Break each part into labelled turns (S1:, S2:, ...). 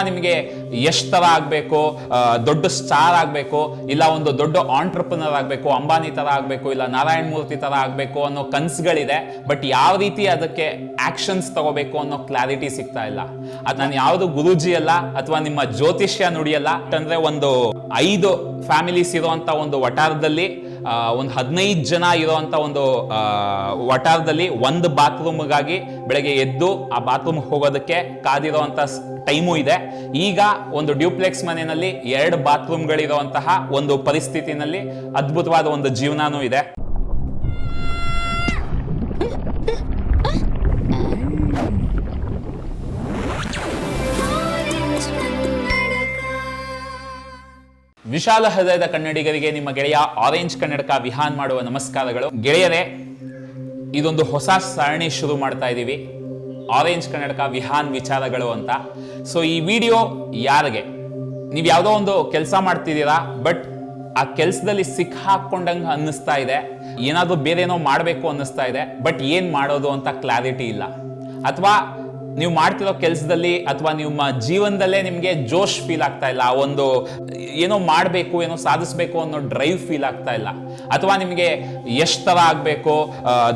S1: ನಿಮಗೆ ಎಷ್ಟ್ ತರ ಆಗ್ಬೇಕು ದೊಡ್ಡ ಸ್ಟಾರ್ ಆಗ್ಬೇಕು, ಇಲ್ಲ ಒಂದು ದೊಡ್ಡ ಆಂಟ್ರಪ್ರನರ್ ಆಗ್ಬೇಕು, ಅಂಬಾನಿ ತರ ಆಗ್ಬೇಕು, ಇಲ್ಲ ನಾರಾಯಣ ಮೂರ್ತಿ ತರ ಆಗ್ಬೇಕು ಅನ್ನೋ ಕನ್ಸ್ಗಳಿದೆ, ಬಟ್ ಯಾವ ರೀತಿ ಅದಕ್ಕೆ ಆಕ್ಷನ್ಸ್ ತಗೋಬೇಕು ಅನ್ನೋ ಕ್ಲಾರಿಟಿ ಸಿಗ್ತಾ ಇಲ್ಲ. ಅದ್ ನಾನು ಯಾವುದು ಗುರೂಜಿ ಅಲ್ಲ, ಅಥವಾ ನಿಮ್ಮ ಜ್ಯೋತಿಷ್ಯ ನುಡಿಯಲ್ಲ ಅಂದ್ರೆ ಒಂದು ಐದು ಫ್ಯಾಮಿಲೀಸ್ ಇರುವಂತ ಒಂದು ವಟಾರದಲ್ಲಿ ಒಂದು ಹದಿನೈದು ಜನ ಇರುವಂತ ಒಂದು ವಟಾರದಲ್ಲಿ ಒಂದು ಬಾತ್ರೂಮ್ಗಾಗಿ ಬೆಳಗ್ಗೆ ಎದ್ದು ಆ ಬಾತ್ರೂಮ್ ಹೋಗೋದಕ್ಕೆ ಕಾದಿರುವಂತ ಟೈಮು ಇದೆ. ಈಗ ಒಂದು ಡ್ಯೂಪ್ಲೆಕ್ಸ್ ಮನೆಯಲ್ಲಿ ಎರಡು ಬಾತ್ರೂಮ್ಗಳಿರುವಂತಹ ಒಂದು ಪರಿಸ್ಥಿತಿನಲ್ಲಿ ಅದ್ಭುತವಾದ ಒಂದು ಜೀವನನೂ ಇದೆ. ವಿಶಾಲ ಹೃದಯದ ಕನ್ನಡಿಗರಿಗೆ ನಿಮ್ಮ ಗೆಳೆಯ ಆರೆಂಜ್ ಕನ್ನಡಕ ವಿಹಾನ್ ಮಾಡುವ ನಮಸ್ಕಾರಗಳು. ಗೆಳೆಯರೇ, ಇದೊಂದು ಹೊಸ ಸರಣಿ ಶುರು ಮಾಡ್ತಾ ಇದ್ದೀವಿ ಆರೆಂಜ್ ಕನ್ನಡಕ ವಿಹಾನ್ ವಿಚಾರಗಳು ಅಂತ. ಸೊ ಈ ವಿಡಿಯೋ ಯಾರಿಗೆ? ನೀವು ಯಾವುದೋ ಒಂದು ಕೆಲಸ ಮಾಡ್ತಿದ್ದೀರಾ ಬಟ್ ಆ ಕೆಲಸದಲ್ಲಿ ಸಿಕ್ಕಾಕೊಂಡಂಗೆ ಅನ್ನಿಸ್ತಾ ಇದೆ. ಏನಾದರೂ ಏನೋ ಮಾಡಬೇಕು ಅನ್ನಿಸ್ತಾ ಇದೆ ಬಟ್ ಏನು ಮಾಡೋದು ಅಂತ ಕ್ಲಾರಿಟಿ ಇಲ್ಲ. ಅಥವಾ ನೀವು ಮಾಡ್ತಿರೋ ಕೆಲಸದಲ್ಲಿ ಅಥವಾ ನಿಮ್ಮ ಜೀವನದಲ್ಲೇ ನಿಮಗೆ ಜೋಶ್ ಫೀಲ್ ಆಗ್ತಾ ಇಲ್ಲ, ಒಂದು ಏನೋ ಮಾಡಬೇಕು, ಏನೋ ಸಾಧಿಸಬೇಕು ಅನ್ನೋ ಡ್ರೈವ್ ಫೀಲ್ ಆಗ್ತಾ ಇಲ್ಲ. ಅಥವಾ ನಿಮಗೆ ಎಷ್ಟು ಥರ ಆಗಬೇಕು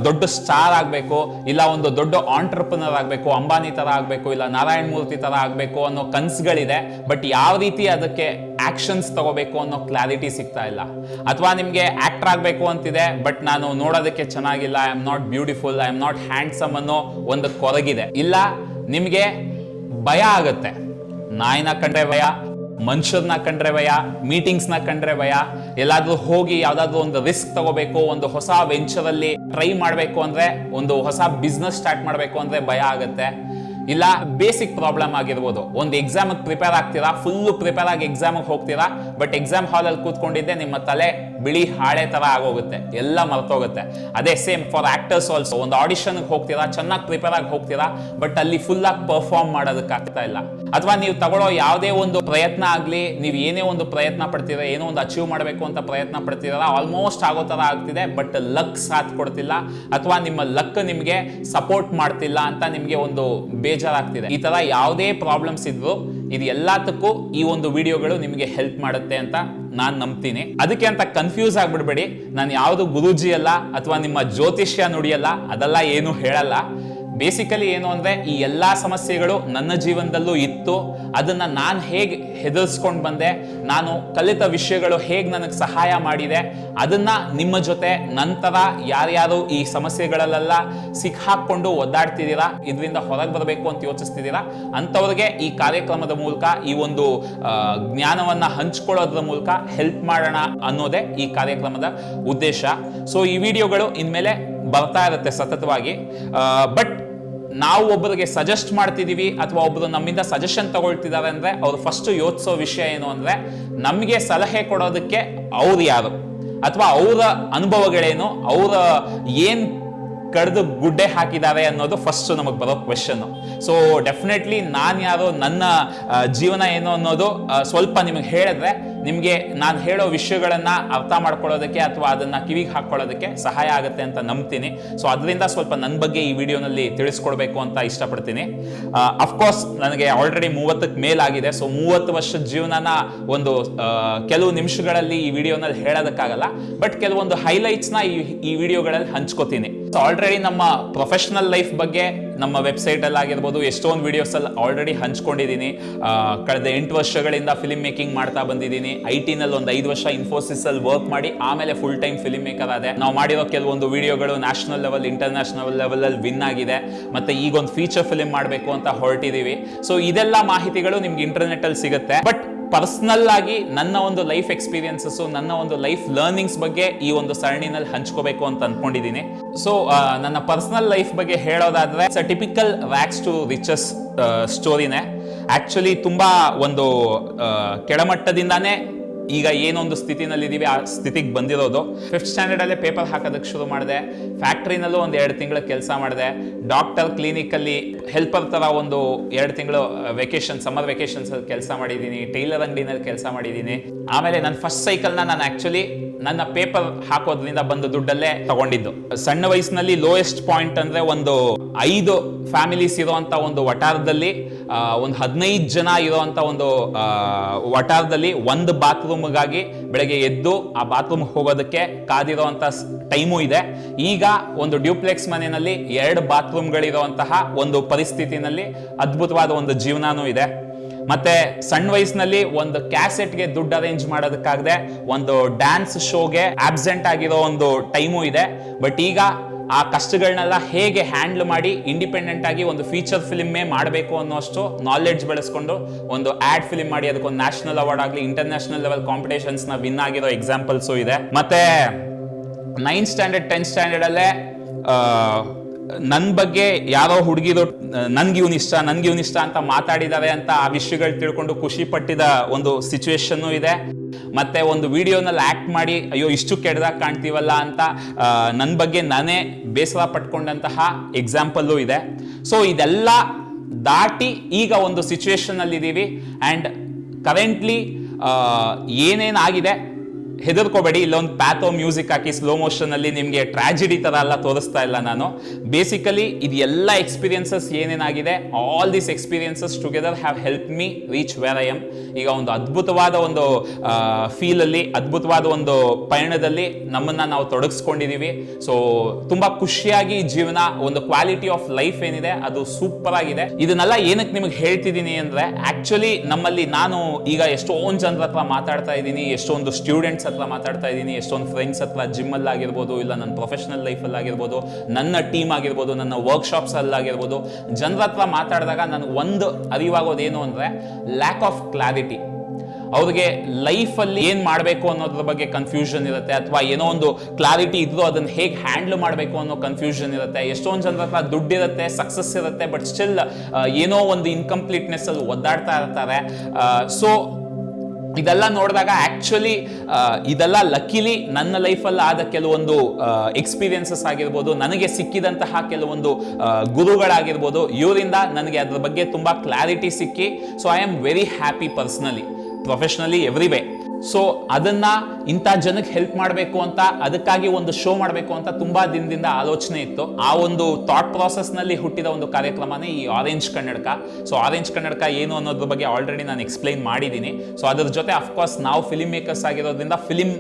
S1: ದೊಡ್ಡ ಸ್ಟಾರ್ ಆಗಬೇಕು, ಇಲ್ಲ ಒಂದು ದೊಡ್ಡ ಆಂಟ್ರಪ್ರನರ್ ಆಗಬೇಕು, ಅಂಬಾನಿ ಥರ ಆಗಬೇಕು, ಇಲ್ಲ ನಾರಾಯಣ ಮೂರ್ತಿ ಥರ ಆಗಬೇಕು ಅನ್ನೋ ಕನಸುಗಳಿದೆ ಬಟ್ ಯಾವ ರೀತಿ ಅದಕ್ಕೆ ಆಕ್ಷನ್ಸ್ ತಗೋಬೇಕು ಅನ್ನೋ ಕ್ಲಾರಿಟಿ ಸಿಗ್ತಾ ಇಲ್ಲ. ಅಥವಾ ನಿಮಗೆ ಆ್ಯಕ್ಟರ್ ಆಗಬೇಕು ಅಂತಿದೆ ಬಟ್ ನಾನು ನೋಡೋದಕ್ಕೆ ಚೆನ್ನಾಗಿಲ್ಲ I am not beautiful I am not handsome ಅನ್ನೋ ಒಂದು ಕೊರಗಿದೆ. ಇಲ್ಲ ನಿಮಗೆ ಭಯ ಆಗುತ್ತೆ. ನಾಯಿನ ಕಂಡ್ರೆ ಭಯ, ಮನುಷ್ಯರನ್ನ ಕಂಡ್ರೆ ಭಯ ಮೀಟಿಂಗ್ಸ್ನ ಕಂಡ್ರೆ ಭಯ, ಎಲ್ಲಾದ್ರೂ ಹೋಗಿ ಯಾವ್ದಾದ್ರು ಒಂದು ರಿಸ್ಕ್ ತಗೋಬೇಕು, ಒಂದು ಹೊಸ ವೆಂಚರಲ್ಲಿ ಟ್ರೈ ಮಾಡಬೇಕು ಅಂದ್ರೆ, ಒಂದು ಹೊಸ ಬಿಸ್ನೆಸ್ ಸ್ಟಾರ್ಟ್ ಮಾಡಬೇಕು ಅಂದ್ರೆ ಭಯ ಆಗುತ್ತೆ. ಇಲ್ಲ ಬೇಸಿಕ್ ಪ್ರಾಬ್ಲಮ್ ಆಗಿರ್ಬೋದು. ಒಂದು ಎಕ್ಸಾಮ್ ಪ್ರಿಪೇರ್ ಆಗ್ತೀರಾ? ಫುಲ್ಲು ಪ್ರಿಪೇರ್ ಆಗಿ ಎಕ್ಸಾಮ್ ಹೋಗ್ತೀರಾ? ಬಟ್ ಎಕ್ಸಾಮ್ ಹಾಲಲ್ಲಿ ಕೂತ್ಕೊಂಡಿದ್ದೆ, ನಿಮ್ಮ ತಲೆ ಬಿಳಿ ಹಾಳೆ ತರ ಆಗೋಗುತ್ತೆ. ಎಲ್ಲ ಮರ್ತೋಗುತ್ತೆ. ಅದೇ ಸೇಮ್ ಫಾರ್ ಆಕ್ಟರ್ಸ್ ಆಲ್ಸೋ ಒಂದು ಆಡಿಷನ್ ಹೋಗ್ತೀರಾ? ಚೆನ್ನಾಗಿ ಪ್ರಿಪೇರ್ ಆಗಿ ಹೋಗ್ತೀರಾ? ಬಟ್ ಅಲ್ಲಿ ಫುಲ್ ಆಗಿ ಪರ್ಫಾರ್ಮ್ ಮಾಡೋದಕ್ಕೆ ಆಗ್ತಾ ಇಲ್ಲ. ಅಥವಾ ನೀವು ತಗೊಳ್ಳೋ ಯಾವುದೇ ಒಂದು ಪ್ರಯತ್ನ ಆಗಲಿ, ನೀವು ಏನೇ ಒಂದು ಪ್ರಯತ್ನ ಪಡ್ತೀರಾ, ಏನೋ ಒಂದು ಅಚೀವ್ ಮಾಡಬೇಕು ಅಂತ ಪ್ರಯತ್ನ ಪಡ್ತೀರಲ್ಲ ಆಲ್ಮೋಸ್ಟ್ ಆಗೋ ಥರ ಆಗ್ತಿದೆ ಬಟ್ ಲಕ್ ಸಾಥ್ ಕೊಡ್ತಿಲ್ಲ. ಅಥವಾ ನಿಮ್ಮ ಲಕ್ ನಿಮಗೆ ಸಪೋರ್ಟ್ ಮಾಡ್ತಿಲ್ಲ ಅಂತ ನಿಮಗೆ ಒಂದು ಬೇಜಾರಾಗ್ತಿದೆ. ಈ ತರ ಯಾವುದೇ ಪ್ರಾಬ್ಲಮ್ಸ್ ಇದ್ರು ಇದು ಎಲ್ಲದಕ್ಕೂ ಈ ಒಂದು ವಿಡಿಯೋಗಳು ನಿಮಗೆ ಹೆಲ್ಪ್ ಮಾಡುತ್ತೆ ಅಂತ ನಾನು ನಂಬ್ತೀನಿ. ಅದಕ್ಕೆ ಅಂತ ಕನ್ಫ್ಯೂಸ್ ಆಗ್ಬಿಡ್ಬೇಡಿ. ನಾನು ಯಾವುದು ಗುರುಜಿ ಅಲ್ಲ ಅಥವಾ ನಿಮ್ಮ ಜ್ಯೋತಿಷ್ಯ ನುಡಿಯಲ್ಲ, ಅದೆಲ್ಲ ಏನು ಹೇಳಲ್ಲ. ಬೇಸಿಕಲಿ ಏನು ಅಂದರೆ ಈ ಎಲ್ಲ ಸಮಸ್ಯೆಗಳು ನನ್ನ ಜೀವನದಲ್ಲೂ ಇತ್ತು. ಅದನ್ನು ನಾನು ಹೇಗೆ ಹೆದರ್ಸ್ಕೊಂಡು ಬಂದೆ, ನಾನು ಕಲಿತ ವಿಷಯಗಳು ಹೇಗೆ ನನಗೆ ಸಹಾಯ ಮಾಡಿದೆ, ಅದನ್ನು ನಿಮ್ಮ ಜೊತೆ ನಂತರ ಯಾರ್ಯಾರು ಈ ಸಮಸ್ಯೆಗಳಲ್ಲೆಲ್ಲ ಸಿಕ್ಕಾಕೊಂಡು ಒದ್ದಾಡ್ತಿದ್ದೀರಾ, ಇದರಿಂದ ಹೊರಗೆ ಬರಬೇಕು ಅಂತ ಯೋಚಿಸ್ತಿದ್ದೀರಾ, ಅಂಥವ್ರಿಗೆ ಈ ಕಾರ್ಯಕ್ರಮದ ಮೂಲಕ, ಈ ಒಂದು ಜ್ಞಾನವನ್ನ ಹಂಚ್ಕೊಳ್ಳೋದ್ರ ಮೂಲಕ ಹೆಲ್ಪ್ ಮಾಡೋಣ ಅನ್ನೋದೇ ಈ ಕಾರ್ಯಕ್ರಮದ ಉದ್ದೇಶ. ಸೊ ಈ ವಿಡಿಯೋಗಳು ಇನ್ಮೇಲೆ ಬರ್ತಾ ಇರುತ್ತೆ ಸತತವಾಗಿ. ಬಟ್ ನಾವು ಒಬ್ಬರಿಗೆ ಸಜೆಸ್ಟ್ ಮಾಡ್ತಿದ್ದೀವಿ ಅಥವಾ ಒಬ್ಬರು ನಮ್ಮಿಂದ ಸಜೆಷನ್ ತಗೊಳ್ತಿದ್ದಾರೆ ಅಂದರೆ ಅವರು ಫಸ್ಟ್ ಯೋಚಿಸೋ ವಿಷಯ ಏನು ಅಂದರೆ ನಮಗೆ ಸಲಹೆ ಕೊಡೋದಕ್ಕೆ ಅವ್ರು ಯಾರು? ಅಥವಾ ಅವರ ಅನುಭವಗಳೇನು? ಅವರ ಏನು ಕಡ್ದು ಗುಡ್ಡೆ ಹಾಕಿದ್ದಾರೆ ಅನ್ನೋದು ಫಸ್ಟ್ ನಮಗೆ ಬರೋ ಕ್ವೆಶನ್ನು ಸೊ ಡೆಫಿನೆಟ್ಲಿ ನಾನು ಯಾರು, ನನ್ನ ಜೀವನ ಏನು ಅನ್ನೋದು ಸ್ವಲ್ಪ ನಿಮಗೆ ಹೇಳಿದ್ರೆ ನಿಮಗೆ ನಾನು ಹೇಳೋ ವಿಷಯಗಳನ್ನು ಅರ್ಥ ಮಾಡ್ಕೊಳ್ಳೋದಕ್ಕೆ ಅಥವಾ ಅದನ್ನು ಕಿವಿಗೆ ಹಾಕ್ಕೊಳ್ಳೋದಕ್ಕೆ ಸಹಾಯ ಆಗುತ್ತೆ ಅಂತ ನಂಬ್ತೀನಿ. ಸೊ ಅದರಿಂದ ಸ್ವಲ್ಪ ನನ್ನ ಬಗ್ಗೆ ಈ ವಿಡಿಯೋನಲ್ಲಿ ತಿಳಿಸ್ಕೊಡ್ಬೇಕು ಅಂತ ಇಷ್ಟಪಡ್ತೀನಿ. ಅಫ್ಕೋರ್ಸ್ ನನಗೆ ಆಲ್ರೆಡಿ ಮೂವತ್ತಕ್ಕೆ ಮೇಲಾಗಿದೆ. ಸೊ ಮೂವತ್ತು ವರ್ಷದ ಜೀವನನ ಒಂದು ಕೆಲವು ನಿಮಿಷಗಳಲ್ಲಿ ಈ ವಿಡಿಯೋನಲ್ಲಿ ಹೇಳೋದಕ್ಕಾಗಲ್ಲ. ಬಟ್ ಕೆಲವೊಂದು ಹೈಲೈಟ್ಸ್ನ ಈ ಈ ವಿಡಿಯೋಗಳಲ್ಲಿ ಹಂಚ್ಕೋತೀನಿ. ಸೊ ಆಲ್ರೆಡಿ ನಮ್ಮ ಪ್ರೊಫೆಷನಲ್ ಲೈಫ್ ಬಗ್ಗೆ ನಮ್ಮ ವೆಬ್ಸೈಟಲ್ಲಿ ಆಗಿರ್ಬೋದು, ಎಷ್ಟೊಂದು ವಿಡಿಯೋಸ್ ಅಲ್ಲಿ ಆಲ್ರೆಡಿ ಹಂಚ್ಕೊಂಡಿದ್ದೀನಿ. ಕಳೆದ ಎಂಟು ವರ್ಷಗಳಿಂದ ಫಿಲ್ಮ್ ಮೇಕಿಂಗ್ ಮಾಡ್ತಾ ಬಂದಿದ್ದೀನಿ. ಐ ಟಿನಲ್ಲಿ ಒಂದು ಐದು ವರ್ಷ ಇನ್ಫೋಸಿಸ್ ಅಲ್ಲಿ ವರ್ಕ್ ಮಾಡಿ, ಆಮೇಲೆ ಫುಲ್ ಟೈಮ್ ಫಿಲಿಮ್ ಮೇಕರ್ ಆದೆ. ನಾವು ಮಾಡಿರೋ ಕೆಲವೊಂದು ವಿಡಿಯೋಗಳು ನ್ಯಾಷನಲ್ ಲೆವೆಲ್ ಇಂಟರ್ನ್ಯಾಷನಲ್ ಲೆವೆಲಲ್ಲಿ ವಿನ್ ಆಗಿದೆ. ಮತ್ತೆ ಈಗ ಒಂದು ಫೀಚರ್ ಫಿಲ್ಮ್ ಮಾಡಬೇಕು ಅಂತ ಹೊರಟಿದ್ದೀವಿ ಸೊ ಇದೆಲ್ಲ ಮಾಹಿತಿಗಳು ನಿಮ್ಗೆ ಇಂಟರ್ನೆಟ್ ಅಲ್ಲಿ ಸಿಗುತ್ತೆ. ಬಟ್ ಪರ್ಸ್ನಲ್ ಆಗಿ ನನ್ನ ಒಂದು ಲೈಫ್ ಎಕ್ಸ್ಪೀರಿಯನ್ಸಸ್ಸು ನನ್ನ ಒಂದು ಲೈಫ್ ಲರ್ನಿಂಗ್ಸ್ ಬಗ್ಗೆ ಈ ಒಂದು ಸರಣಿನಲ್ಲಿ ಹಂಚ್ಕೋಬೇಕು ಅಂತ ಅಂದ್ಕೊಂಡಿದ್ದೀನಿ ಸೊ ನನ್ನ ಪರ್ಸನಲ್ ಲೈಫ್ ಬಗ್ಗೆ ಹೇಳೋದಾದ್ರೆ ಟಿಪಿಕಲ್ ವ್ಯಾಕ್ಸ್ ಟು ರಿಚಸ್ ಸ್ಟೋರಿನೇ ಆ್ಯಕ್ಚುಲಿ ತುಂಬಾ ಒಂದು ಕೆಳಮಟ್ಟದಿಂದನೇ ಈಗ ಏನೊಂದು ಸ್ಥಿತಿನಲ್ಲಿದ್ದೀವಿ, ಆ ಸ್ಥಿತಿಗೆ ಬಂದಿರೋದು. ಫಿಫ್ತ್ ಸ್ಟ್ಯಾಂಡರ್ಡಲ್ಲೇ ಪೇಪರ್ ಹಾಕೋದಕ್ಕೆ ಶುರು ಮಾಡಿದೆ. ಫ್ಯಾಕ್ಟ್ರಿನಲ್ಲೂ ಒಂದು ಎರಡು ತಿಂಗಳು ಕೆಲಸ ಮಾಡಿದೆ. ಡಾಕ್ಟರ್ ಕ್ಲಿನಿಕಲ್ಲಿ ಹೆಲ್ಪರ್ ಥರ ಒಂದು ಎರಡು ತಿಂಗಳು ವೆಕೇಶನ್ ಸಮ್ಮರ್ ವೆಕೇಷನ್ಸಲ್ಲಿ ಕೆಲಸ ಮಾಡಿದ್ದೀನಿ. ಟೈಲರ್ ಅಂಗಡಿನಲ್ಲಿ ಕೆಲಸ ಮಾಡಿದ್ದೀನಿ. ಆಮೇಲೆ ನನ್ನ ಫಸ್ಟ್ ಸೈಕಲ್ನ ನಾನು ಆ್ಯಕ್ಚುಲಿ ನನ್ನ ಪೇಪರ್ ಹಾಕೋದ್ರಿಂದ ಬಂದ ದುಡ್ಡಲ್ಲೇ ತಗೊಂಡಿದ್ದು. ಸಣ್ಣ ವಯಸ್ಸಿನಲ್ಲಿ ಲೋಯೆಸ್ಟ್ ಪಾಯಿಂಟ್ ಅಂದ್ರೆ ಒಂದು ಐದು ಫ್ಯಾಮಿಲೀಸ್ ಇರುವಂತ ಒಂದು ವಟಾರದಲ್ಲಿ ಒಂದು ಹದಿನೈದು ಜನ ಇರುವಂತ ಒಂದು ವಟಾರದಲ್ಲಿ ಒಂದು ಬಾತ್ರೂಮ್ಗಾಗಿ ಬೆಳಗ್ಗೆ ಎದ್ದು ಆ ಬಾತ್ರೂಮ್ ಹೋಗೋದಕ್ಕೆ ಕಾದಿರುವಂತ ಟೈಮು ಇದೆ. ಈಗ ಒಂದು ಡ್ಯೂಪ್ಲೆಕ್ಸ್ ಮನೆಯಲ್ಲಿ ಎರಡು ಬಾತ್ರೂಮ್ಗಳಿರುವಂತಹ ಒಂದು ಪರಿಸ್ಥಿತಿನಲ್ಲಿ ಅದ್ಭುತವಾದ ಒಂದು ಜೀವನನೂ ಇದೆ. ಮತ್ತೆ ಸಣ್ಣ ವಯಸ್ಸಿನಲ್ಲಿ ಒಂದು ಕ್ಯಾಸೆಟ್ಗೆ ದುಡ್ಡು ಅರೇಂಜ್ ಮಾಡೋದಕ್ಕಾಗದೆ ಒಂದು ಡ್ಯಾನ್ಸ್ ಶೋಗೆ ಆಬ್ಸೆಂಟ್ ಆಗಿರೋ ಒಂದು ಟೈಮು ಇದೆ. ಬಟ್ ಈಗ ಆ ಕಷ್ಟಗಳನ್ನೆಲ್ಲ ಹೇಗೆ ಹ್ಯಾಂಡ್ಲ್ ಮಾಡಿ ಇಂಡಿಪೆಂಡೆಂಟ್ ಆಗಿ ಒಂದು ಫೀಚರ್ ಫಿಲ್ಮೇ ಮಾಡಬೇಕು ಅನ್ನೋಷ್ಟು ನಾಲೆಡ್ಜ್ ಬೆಳೆಸ್ಕೊಂಡು ಒಂದು ಆಡ್ ಫಿಲ್ಮ್ ಮಾಡಿ ಅದಕ್ಕೊಂದು ನ್ಯಾಷನಲ್ ಅವಾರ್ಡ್ ಆಗಲಿ ಇಂಟರ್ನ್ಯಾಷನಲ್ ಲೆವೆಲ್ ಕಾಂಪಿಟೇಷನ್ಸ್ನ ವಿನ್ ಆಗಿರೋ ಎಕ್ಸಾಂಪಲ್ಸು ಇದೆ. ಮತ್ತೆ ನೈನ್ತ್ ಸ್ಟ್ಯಾಂಡರ್ಡ್ ಟೆಂತ್ ಸ್ಟ್ಯಾಂಡರ್ಡಲ್ಲೇ ನನ್ನ ಬಗ್ಗೆ ಯಾರೋ ಹುಡುಗಿರು ನನ್ಗೆ ಇವನ್ ಇಷ್ಟ, ನನ್ಗೆ ಇವನ್ ಇಷ್ಟ ಅಂತ ಮಾತಾಡಿದ್ದಾರೆ ಅಂತ ಆ ವಿಷಯಗಳು ತಿಳ್ಕೊಂಡು ಖುಷಿ ಪಟ್ಟಿದ ಒಂದು ಸಿಚುವೇಶನ್ನು ಇದೆ. ಮತ್ತೆ ಒಂದು ವಿಡಿಯೋನಲ್ಲಿ ಆಕ್ಟ್ ಮಾಡಿ, ಅಯ್ಯೋ ಇಷ್ಟು ಕೆಡ್ದಾಗ ಕಾಣ್ತೀವಲ್ಲ ಅಂತ ನನ್ನ ಬಗ್ಗೆ ನಾನೇ ಬೇಸರ ಪಟ್ಕೊಂಡಂತಹ ಎಕ್ಸಾಂಪಲ್ಲು ಇದೆ. ಸೊ ಇದೆಲ್ಲ ದಾಟಿ ಈಗ ಒಂದು ಸಿಚುವೇಶನ್ ಅಲ್ಲಿ ಇದ್ದೀವಿ ಆ್ಯಂಡ್ ಕರೆಂಟ್ಲಿ ಏನೇನಾಗಿದೆ ಹೆದರ್ಕೋಬೇಡಿ, ಇಲ್ಲೊಂದು ಪ್ಯಾಥೋ ಮ್ಯೂಸಿಕ್ ಹಾಕಿ ಸ್ಲೋ ಮೋಷನಲ್ಲಿ ನಿಮಗೆ ಟ್ರಾಜಿಡಿ ತರ ಎಲ್ಲ ತೋರಿಸ್ತಾ ಇಲ್ಲ ನಾನು. ಬೇಸಿಕಲಿ ಇದು ಎಲ್ಲ experiences ಏನೇನಾಗಿದೆ all these experiences together have help me reach where I am ಈಗ ಒಂದು ಅದ್ಭುತವಾದ ಒಂದು ಫೀಲ್ ಅಲ್ಲಿ, ಅದ್ಭುತವಾದ ಒಂದು ಪಯಣದಲ್ಲಿ ನಮ್ಮನ್ನ ನಾವು ತೊಡಗಿಸ್ಕೊಂಡಿದ್ದೀವಿ ಸೊ ತುಂಬಾ ಖುಷಿಯಾಗಿ ಜೀವನ, ಒಂದು ಕ್ವಾಲಿಟಿ ಆಫ್ ಲೈಫ್ ಏನಿದೆ, ಅದು ಸೂಪರ್ ಆಗಿದೆ. ಇದನ್ನೆಲ್ಲ ಏನಕ್ಕೆ ನಿಮಗೆ ಹೇಳ್ತಿದ್ದೀನಿ ಅಂದ್ರೆ ಆ್ಯಕ್ಚುಲಿ ನಮ್ಮಲ್ಲಿ ನಾನು ಈಗ ಎಷ್ಟೊಂದು ಜನರ ಹತ್ರ ಮಾತಾಡ್ತಾ ಇದ್ದೀನಿ, ಎಷ್ಟೊಂದು ಸ್ಟೂಡೆಂಟ್ಸ್ ಹತ್ರ ಮಾತಾಡ್ತಾ ಇದ್ದೀನಿ, ಎಷ್ಟೊಂದು ಫ್ರೆಂಡ್ಸ್ ಹತ್ರ ಜಿಮ್ಮಲ್ಲಿ ಆಗಿರ್ಬೋದು ಇಲ್ಲ ನನ್ನ ಪ್ರೊಫೆಷನಲ್ ಲೈಫಲ್ಲಿ ಆಗಿರ್ಬೋದು ನನ್ನ ಟೀಮ್ ಆಗಿರ್ಬೋದು, ನನ್ನ ವರ್ಕ್ಶಾಪ್ಸ್ ಅಲ್ಲಾಗಿರ್ಬೋದು. ಜನರ ಹತ್ರ ಮಾತಾಡಿದಾಗ ನನಗೆ ಒಂದು ಅರಿವಾಗೋದೇನು ಅಂದರೆ ಲ್ಯಾಕ್ ಆಫ್ ಕ್ಲಾರಿಟಿ ಅವ್ರಿಗೆ ಲೈಫಲ್ಲಿ ಏನು ಮಾಡಬೇಕು ಅನ್ನೋದ್ರ ಬಗ್ಗೆ ಕನ್ಫ್ಯೂಷನ್ ಇರುತ್ತೆ, ಅಥವಾ ಏನೋ ಒಂದು ಕ್ಲಾರಿಟಿ ಇದ್ರೂ ಅದನ್ನು ಹೇಗೆ ಹ್ಯಾಂಡ್ಲ್ ಮಾಡಬೇಕು ಅನ್ನೋ ಕನ್ಫ್ಯೂಷನ್ ಇರುತ್ತೆ. ಎಷ್ಟೊಂದು ಜನರ ಹತ್ರ ದುಡ್ಡಿರುತ್ತೆ ಸಕ್ಸಸ್ ಇರುತ್ತೆ ಬಟ್ ಸ್ಟಿಲ್ ಏನೋ ಒಂದು ಇನ್ಕಂಪ್ಲೀಟ್ನೆಸ್ ಅಲ್ಲಿ ಒದ್ದಾಡ್ತಾ ಇರ್ತಾರೆ. ಸೊ ಇದೆಲ್ಲ ನೋಡಿದಾಗ ಆ್ಯಕ್ಚುಲಿ ಇದೆಲ್ಲ ಲಕ್ಕಿಲಿ ನನ್ನ ಲೈಫಲ್ಲಿ ಆದ ಕೆಲವೊಂದು ಎಕ್ಸ್ಪೀರಿಯನ್ಸಸ್ ಆಗಿರ್ಬೋದು, ನನಗೆ ಸಿಕ್ಕಿದಂತಹ ಕೆಲವೊಂದು ಗುರುಗಳಾಗಿರ್ಬೋದು, ಇವರಿಂದ ನನಗೆ ಅದ್ರ ಬಗ್ಗೆ ತುಂಬ ಕ್ಲಾರಿಟಿ ಸಿಕ್ಕಿ so I am very happy personally professionally every way so ಅದನ್ನ ಇಂಥ ಜನಕ್ಕೆ ಹೆಲ್ಪ್ ಮಾಡಬೇಕು ಅಂತ, ಅದಕ್ಕಾಗಿ ಒಂದು ಶೋ ಮಾಡಬೇಕು ಅಂತ ತುಂಬಾ ದಿನದಿಂದ ಆಲೋಚನೆ ಇತ್ತು. ಆ ಒಂದು ಥಾಟ್ನಲ್ಲಿ ಹುಟ್ಟಿದ ಒಂದು ಕಾರ್ಯಕ್ರಮನೇ ಈ ಆರೆಂಜ್ ಕನ್ನಡಕ ಸೊ ಆರೆಂಜ್ ಕನ್ನಡಕ ಏನು ಅನ್ನೋದ್ರ ಬಗ್ಗೆ ಆಲ್ರೆಡಿ ನಾನು ಎಕ್ಸ್ಪ್ಲೈನ್ ಮಾಡಿದ್ದೀನಿ. ಸೊ ಅದ್ರ ಜೊತೆ ಅಫ್ಕೋರ್ಸ್ ನಾವು ಫಿಲಿಮ್ ಮೇಕರ್ಸ್ ಆಗಿರೋದ್ರಿಂದ ಫಿಲಿಮ್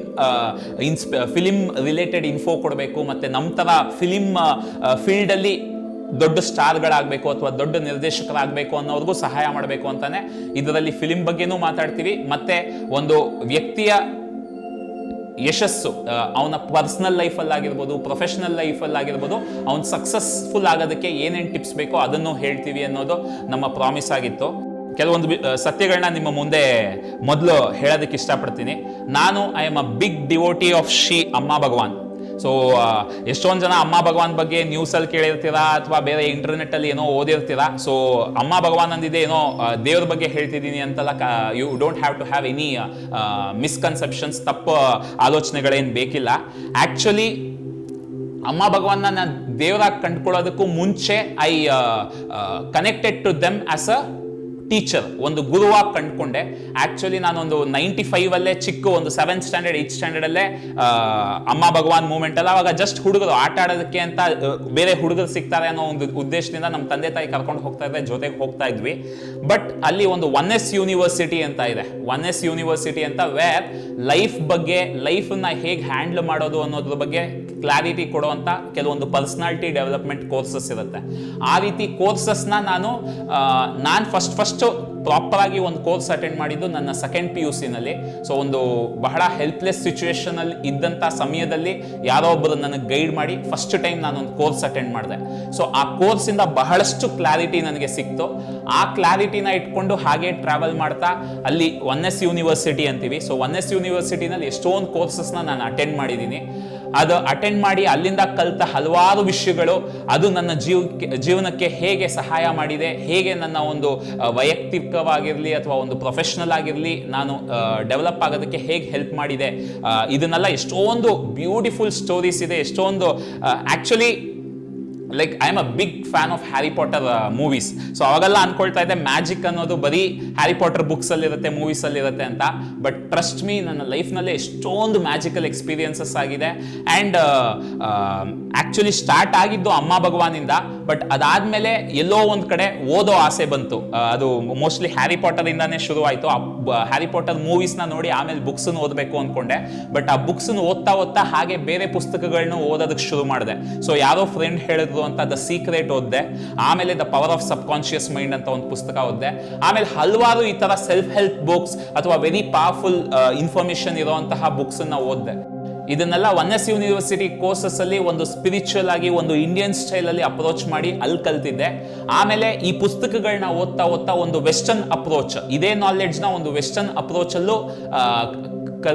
S1: ಇನ್ಸ್ ಫಿಲಿಮ್ ರಿಲೇಟೆಡ್ ಇನ್ಫೋ ಕೊಡಬೇಕು, ಮತ್ತೆ ನಮ್ಮ ಥರ ಫಿಲಿಮ್ ಫೀಲ್ಡಲ್ಲಿ ದೊಡ್ಡ ಸ್ಟಾರ್ಗಳಾಗಬೇಕು ಅಥವಾ ದೊಡ್ಡ ನಿರ್ದೇಶಕರಾಗಬೇಕು ಅನ್ನೋರಿಗೂ ಸಹಾಯ ಮಾಡಬೇಕು ಅಂತಾನೆ ಇದರಲ್ಲಿ ಫಿಲಿಂ ಬಗ್ಗೆನೂ ಮಾತಾಡ್ತೀವಿ. ಮತ್ತೆ ಒಂದು ವ್ಯಕ್ತಿಯ ಯಶಸ್ಸು ಅವನ ಪರ್ಸ್ನಲ್ ಲೈಫಲ್ಲಾಗಿರ್ಬೋದು ಪ್ರೊಫೆಷ್ನಲ್ ಲೈಫಲ್ಲಾಗಿರ್ಬೋದು ಅವ್ನು ಸಕ್ಸಸ್ಫುಲ್ ಆಗೋದಕ್ಕೆ ಏನೇನು ಟಿಪ್ಸ್ ಬೇಕೋ ಅದನ್ನು ಹೇಳ್ತೀವಿ ಅನ್ನೋದು ನಮ್ಮ ಪ್ರಾಮಿಸ್ ಆಗಿತ್ತು. ಕೆಲವೊಂದು ಸತ್ಯಗಳನ್ನ ನಿಮ್ಮ ಮುಂದೆ ಮೊದಲು ಹೇಳೋದಕ್ಕೆ ಇಷ್ಟಪಡ್ತೀನಿ. ನಾನು I am a big devotee of Shri Amma Bhagavan so ಎಷ್ಟೊಂದು ಜನ ಅಮ್ಮ ಭಗವಾನ್ ಬಗ್ಗೆ ನ್ಯೂಸಲ್ಲಿ ಕೇಳಿರ್ತೀರಾ ಅಥವಾ ಬೇರೆ ಇಂಟರ್ನೆಟ್ಟಲ್ಲಿ ಏನೋ ಓದಿರ್ತೀರಾ? ಸೊ ಅಮ್ಮ ಭಗವಾನ್ ಅಂದಿದೆ ಏನೋ ದೇವ್ರ ಬಗ್ಗೆ ಹೇಳ್ತಿದ್ದೀನಿ ಅಂತೆಲ್ಲ you don't have to have any misconceptions ತಪ್ಪು ಆಲೋಚನೆಗಳೇನು ಬೇಕಿಲ್ಲ. ಆ್ಯಕ್ಚುಲಿ ಅಮ್ಮ ಭಗವಾನ್ನ ನಾನು ದೇವರಾಗಿ ಕಂಡುಕೊಳ್ಳೋದಕ್ಕೂ ಮುಂಚೆ I connected to them as a teacher ಒಂದು ಗುರುವಾಗಿ ಕಂಡುಕೊಂಡೆ. ಆಕ್ಚುಲಿ ನಾನೊಂದು ನೈಂಟಿ ಫೈವಲ್ಲೇ ಚಿಕ್ಕ ಒಂದು ಸೆವೆಂತ್ ಸ್ಟ್ಯಾಂಡರ್ಡ್ ಏತ್ ಸ್ಟ್ಯಾಂಡರ್ಡ್ ಅಲ್ಲೇ ಆ, ಅಮ್ಮ ಭಗವಾನ್ ಮೂಮೆಂಟ್ ಅಲ್ಲ ಅವಾಗ ಜಸ್ಟ್ ಹುಡುಗರು ಆಟ ಆಡೋದಕ್ಕೆ ಅಂತ ಬೇರೆ ಹುಡುಗರು ಸಿಗ್ತಾರೆ ಅನ್ನೋ ಒಂದು ಉದ್ದೇಶದಿಂದ ನಮ್ಮ ತಂದೆ ತಾಯಿ ಕರ್ಕೊಂಡು ಹೋಗ್ತಾ ಇದ್ದಾರೆ ಜೊತೆಗೆ ಹೋಗ್ತಾ ಇದ್ವಿ. ಬಟ್ ಅಲ್ಲಿ ಒಂದು ಒನ್ ಎಸ್ ಯೂನಿವರ್ಸಿಟಿ ಅಂತ ಇದೆ. ಒನ್ ಎಸ್ ಯೂನಿವರ್ಸಿಟಿ ಅಂತ ವೇರ್ ಲೈಫ್ ಬಗ್ಗೆ ಲೈಫನ್ನ ಹೇಗೆ ಹ್ಯಾಂಡಲ್ ಮಾಡೋದು ಅನ್ನೋದ್ರ ಬಗ್ಗೆ ಕ್ಲಾರಿಟಿ ಕೊಡುವಂತ ಕೆಲವೊಂದು ಪರ್ಸನಾಲಿಟಿ ಡೆವಲಪ್ಮೆಂಟ್ ಕೋರ್ಸಸ್ ಇರುತ್ತೆ. ಆ ರೀತಿ ಕೋರ್ಸಸ್ನ ನಾನು ನಾನು ಫಸ್ಟ್ ಫಸ್ಟ್ ಪ್ರಾಪರಾಗಿ ಒಂದು ಕೋರ್ಸ್ ಅಟೆಂಡ್ ಮಾಡಿದ್ದು ನನ್ನ ಸೆಕೆಂಡ್ ಪಿ ಯು ಸಿನಲ್ಲಿ ಸೊ ಒಂದು ಬಹಳ ಹೆಲ್ಪ್ಲೆಸ್ ಸಿಚುವೇಶನ್ ಅಲ್ಲಿ ಇದ್ದಂಥ ಸಮಯದಲ್ಲಿ ಯಾರೋ ಒಬ್ಬರು ನನಗೆ ಗೈಡ್ ಮಾಡಿ ಫಸ್ಟ್ ಟೈಮ್ ನಾನು ಒಂದು ಕೋರ್ಸ್ ಅಟೆಂಡ್ ಮಾಡಿದೆ. ಸೊ ಆ ಕೋರ್ಸಿಂದ ಬಹಳಷ್ಟು ಕ್ಲಾರಿಟಿ ನನಗೆ ಸಿಕ್ತು. ಆ ಕ್ಲಾರಿಟಿನ ಇಟ್ಕೊಂಡು ಹಾಗೆ ಟ್ರಾವೆಲ್ ಮಾಡ್ತಾ ಅಲ್ಲಿ ಒನ್ ಎಸ್ ಯೂನಿವರ್ಸಿಟಿ ಅಂತೀವಿ. ಸೊ ಒನ್ ಎಸ್ ಯೂನಿವರ್ಸಿಟಿನಲ್ಲಿ ಎಷ್ಟೊಂದು ಕೋರ್ಸಸ್ನ ನಾನು ಅಟೆಂಡ್ ಮಾಡಿದ್ದೀನಿ. ಅದು ಅಟೆಂಡ್ ಮಾಡಿ ಅಲ್ಲಿಂದ ಕಲಿತ ಹಲವಾರು ವಿಷಯಗಳು. ಅದು ನನ್ನ ಜೀವಕ್ಕೆ, ಜೀವನಕ್ಕೆ ಹೇಗೆ ಸಹಾಯ ಮಾಡಿದೆ, ಹೇಗೆ ನನ್ನ ಒಂದು ವೈಯಕ್ತಿಕವಾಗಿರಲಿ ಅಥವಾ ಒಂದು ಪ್ರೊಫೆಷನಲ್ ಆಗಿರಲಿ ನಾನು ಡೆವಲಪ್ ಆಗೋದಕ್ಕೆ ಹೇಗೆ ಹೆಲ್ಪ್ ಮಾಡಿದೆ ಇದನ್ನೆಲ್ಲ ಎಷ್ಟೊಂದು ಬ್ಯೂಟಿಫುಲ್ ಸ್ಟೋರೀಸ್ ಇದೆ, ಎಷ್ಟೊಂದು actually like I am a big fan of Harry Potter movies so ಅವಾಗೆಲ್ಲ ಅನ್ಕೊಳ್ತಾ ಇದ್ದೆ ಮ್ಯಾಜಿಕ್ ಅನ್ನೋದು ಬರೀ ಹ್ಯಾರಿ ಪಾಟರ್ ಅಲ್ಲಿ ಇರುತ್ತೆ ಅಂತ. ಬಟ್ ಟ್ರಸ್ಟ್ ಮೀ ನನ್ನ ಲೈಫ್ನಲ್ಲಿ ಎಷ್ಟೊಂದು ಮ್ಯಾಜಿಕಲ್ ಎಕ್ಸ್ಪೀರಿಯನ್ಸಸ್ ಆಗಿದೆ. ಆ್ಯಂಡ್ ಆಕ್ಚುಲಿ ಸ್ಟಾರ್ಟ್ ಆಗಿದ್ದು ಅಮ್ಮ ಭಗವಾನಿಂದ ಬಟ್ ಅದಾದ್ಮೇಲೆ ಎಲ್ಲೋ ಒಂದ್ ಕಡೆ ಓದೋ ಆಸೆ ಬಂತು. ಅದು ಮೋಸ್ಟ್ಲಿ ಹ್ಯಾರಿ ಪಾಟರ್ ಇಂದಾನೇ ಶುರು ಆಯ್ತು ಹ್ಯಾರಿ ಪಾಟರ್ ಮೂವೀಸ್ನ ನೋಡಿ ಆಮೇಲೆ ಬುಕ್ಸ್ ಓದಬೇಕು ಅನ್ಕೊಂಡೆ. ಬಟ್ ಆ ಬುಕ್ಸ್ ಓದ್ತಾ ಓದ್ತಾ ಹಾಗೆ ಬೇರೆ ಪುಸ್ತಕಗಳನ್ನು ಓದೋದಕ್ಕೆ ಶುರು ಮಾಡಿದೆ. ಸೊ ಯಾರೋ ಫ್ರೆಂಡ್ ಹೇಳಿದ್ರು ಅಂತ ದ ಸೀಕ್ರೆಟ್ ಓದ್ದೆ. ಆಮೇಲೆ the power of subconscious mind ಅಂತ ಒಂದು ಪುಸ್ತಕ ಓದ್ದೆ. ಆಮೇಲೆ ಹಲವಾರು ಈ ತರ ಸೆಲ್ಫ್ ಹೆಲ್ಪ್ ಬುಕ್ಸ್ ಅಥವಾ ವೆರಿ ಪವರ್ಫುಲ್ ಇನ್ಫಾರ್ಮೇಶನ್ ಇರುವಂತಹ ಬುಕ್ಸ್ ಓದ್ದೆ. ಇದನ್ನೆಲ್ಲ ಒನ್ ಎಸ್ ಯೂನಿವರ್ಸಿಟಿ ಕೋರ್ಸಸ್ ಅಲ್ಲಿ ಒಂದು ಸ್ಪಿರಿಚುವಲ್ ಆಗಿ ಒಂದು ಇಂಡಿಯನ್ ಸ್ಟೈಲ್ ಅಲ್ಲಿ ಅಪ್ರೋಚ್ ಮಾಡಿ ಅಲ್ಲಿ ಕಲ್ತಿದ್ದೆ. ಆಮೇಲೆ ಈ ಪುಸ್ತಕಗಳನ್ನ ಓದ್ತಾ ಓದ್ತಾ ಒಂದು ವೆಸ್ಟರ್ನ್ ಅಪ್ರೋಚ್ ಇದೇ ನಾಲೆಡ್ಜ್ನ ಒಂದು ವೆಸ್ಟರ್ನ್ ಅಪ್ರೋಚ್ ಅಲ್ಲೂ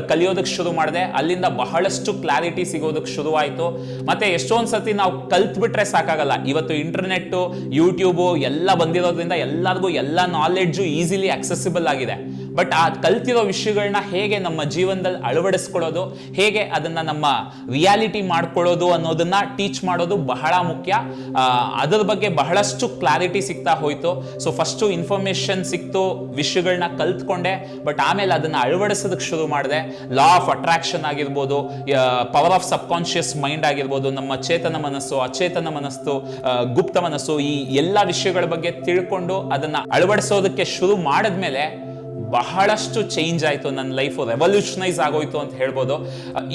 S1: ಕಲಿಯೋದಕ್ಕೆ ಶುರು ಮಾಡಿದೆ. ಅಲ್ಲಿಂದ ಬಹಳಷ್ಟು ಕ್ಲಾರಿಟಿ ಸಿಗೋದಕ್ಕೆ ಶುರುವಾಯಿತು. ಮತ್ತೆ ಎಷ್ಟೊಂದು ಸತಿ ನಾವು ಕಲ್ತ್ಬಿಟ್ರೆ ಸಾಕಾಗಲ್ಲ. ಇವತ್ತು ಇಂಟರ್ನೆಟ್ಟು ಯೂಟ್ಯೂಬು ಎಲ್ಲ ಬಂದಿರೋದ್ರಿಂದ ಎಲ್ಲರಿಗೂ ಎಲ್ಲ ನಾಲೆಡ್ಜು ಈಸಿಲಿ ಅಕ್ಸೆಸಿಬಲ್ ಆಗಿದೆ. ಬಟ್ ಆ ಕಲ್ತಿರೋ ವಿಷಯಗಳನ್ನ ಹೇಗೆ ನಮ್ಮ ಜೀವನದಲ್ಲಿ ಅಳವಡಿಸ್ಕೊಳ್ಳೋದು, ಹೇಗೆ ಅದನ್ನ ನಮ್ಮ ರಿಯಾಲಿಟಿ ಮಾಡ್ಕೊಳ್ಳೋದು ಅನ್ನೋದನ್ನ ಟೀಚ್ ಮಾಡೋದು ಬಹಳ ಮುಖ್ಯ. ಅದರ ಬಗ್ಗೆ ಬಹಳಷ್ಟು ಕ್ಲಾರಿಟಿ ಸಿಗ್ತಾ ಹೋಯ್ತು. ಸೊ ಫಸ್ಟು ಇನ್ಫಾರ್ಮೇಶನ್ ಸಿಕ್ತು ವಿಷಯಗಳನ್ನ ಕಲ್ತ್ಕೊಂಡೆ ಬಟ್ ಆಮೇಲೆ ಅದನ್ನ ಅಳವಡಿಸೋದಕ್ಕೆ ಶುರು ಮಾಡಿದೆ. ಲಾ ಆಫ್ ಅಟ್ರಾಕ್ಷನ್ ಆಗಿರ್ಬೋದು power of subconscious mind ಆಗಿರ್ಬೋದು, ನಮ್ಮ ಚೇತನ ಮನಸ್ಸು, ಅಚೇತನ ಮನಸ್ಸು ಗುಪ್ತ ಮನಸ್ಸು ಈ ಎಲ್ಲ ವಿಷಯಗಳ ಬಗ್ಗೆ ತಿಳ್ಕೊಂಡು ಅದನ್ನ ಅಳವಡಿಸೋದಕ್ಕೆ ಶುರು ಮಾಡಿದ್ಮೇಲೆ ಬಹಳಷ್ಟು ಚೇಂಜ್ ಆಯಿತು ನನ್ನ ಲೈಫ್ ರೆವಲ್ಯೂಷನೈಸ್ ಆಗೋಯ್ತು ಅಂತ ಹೇಳ್ಬೋದು.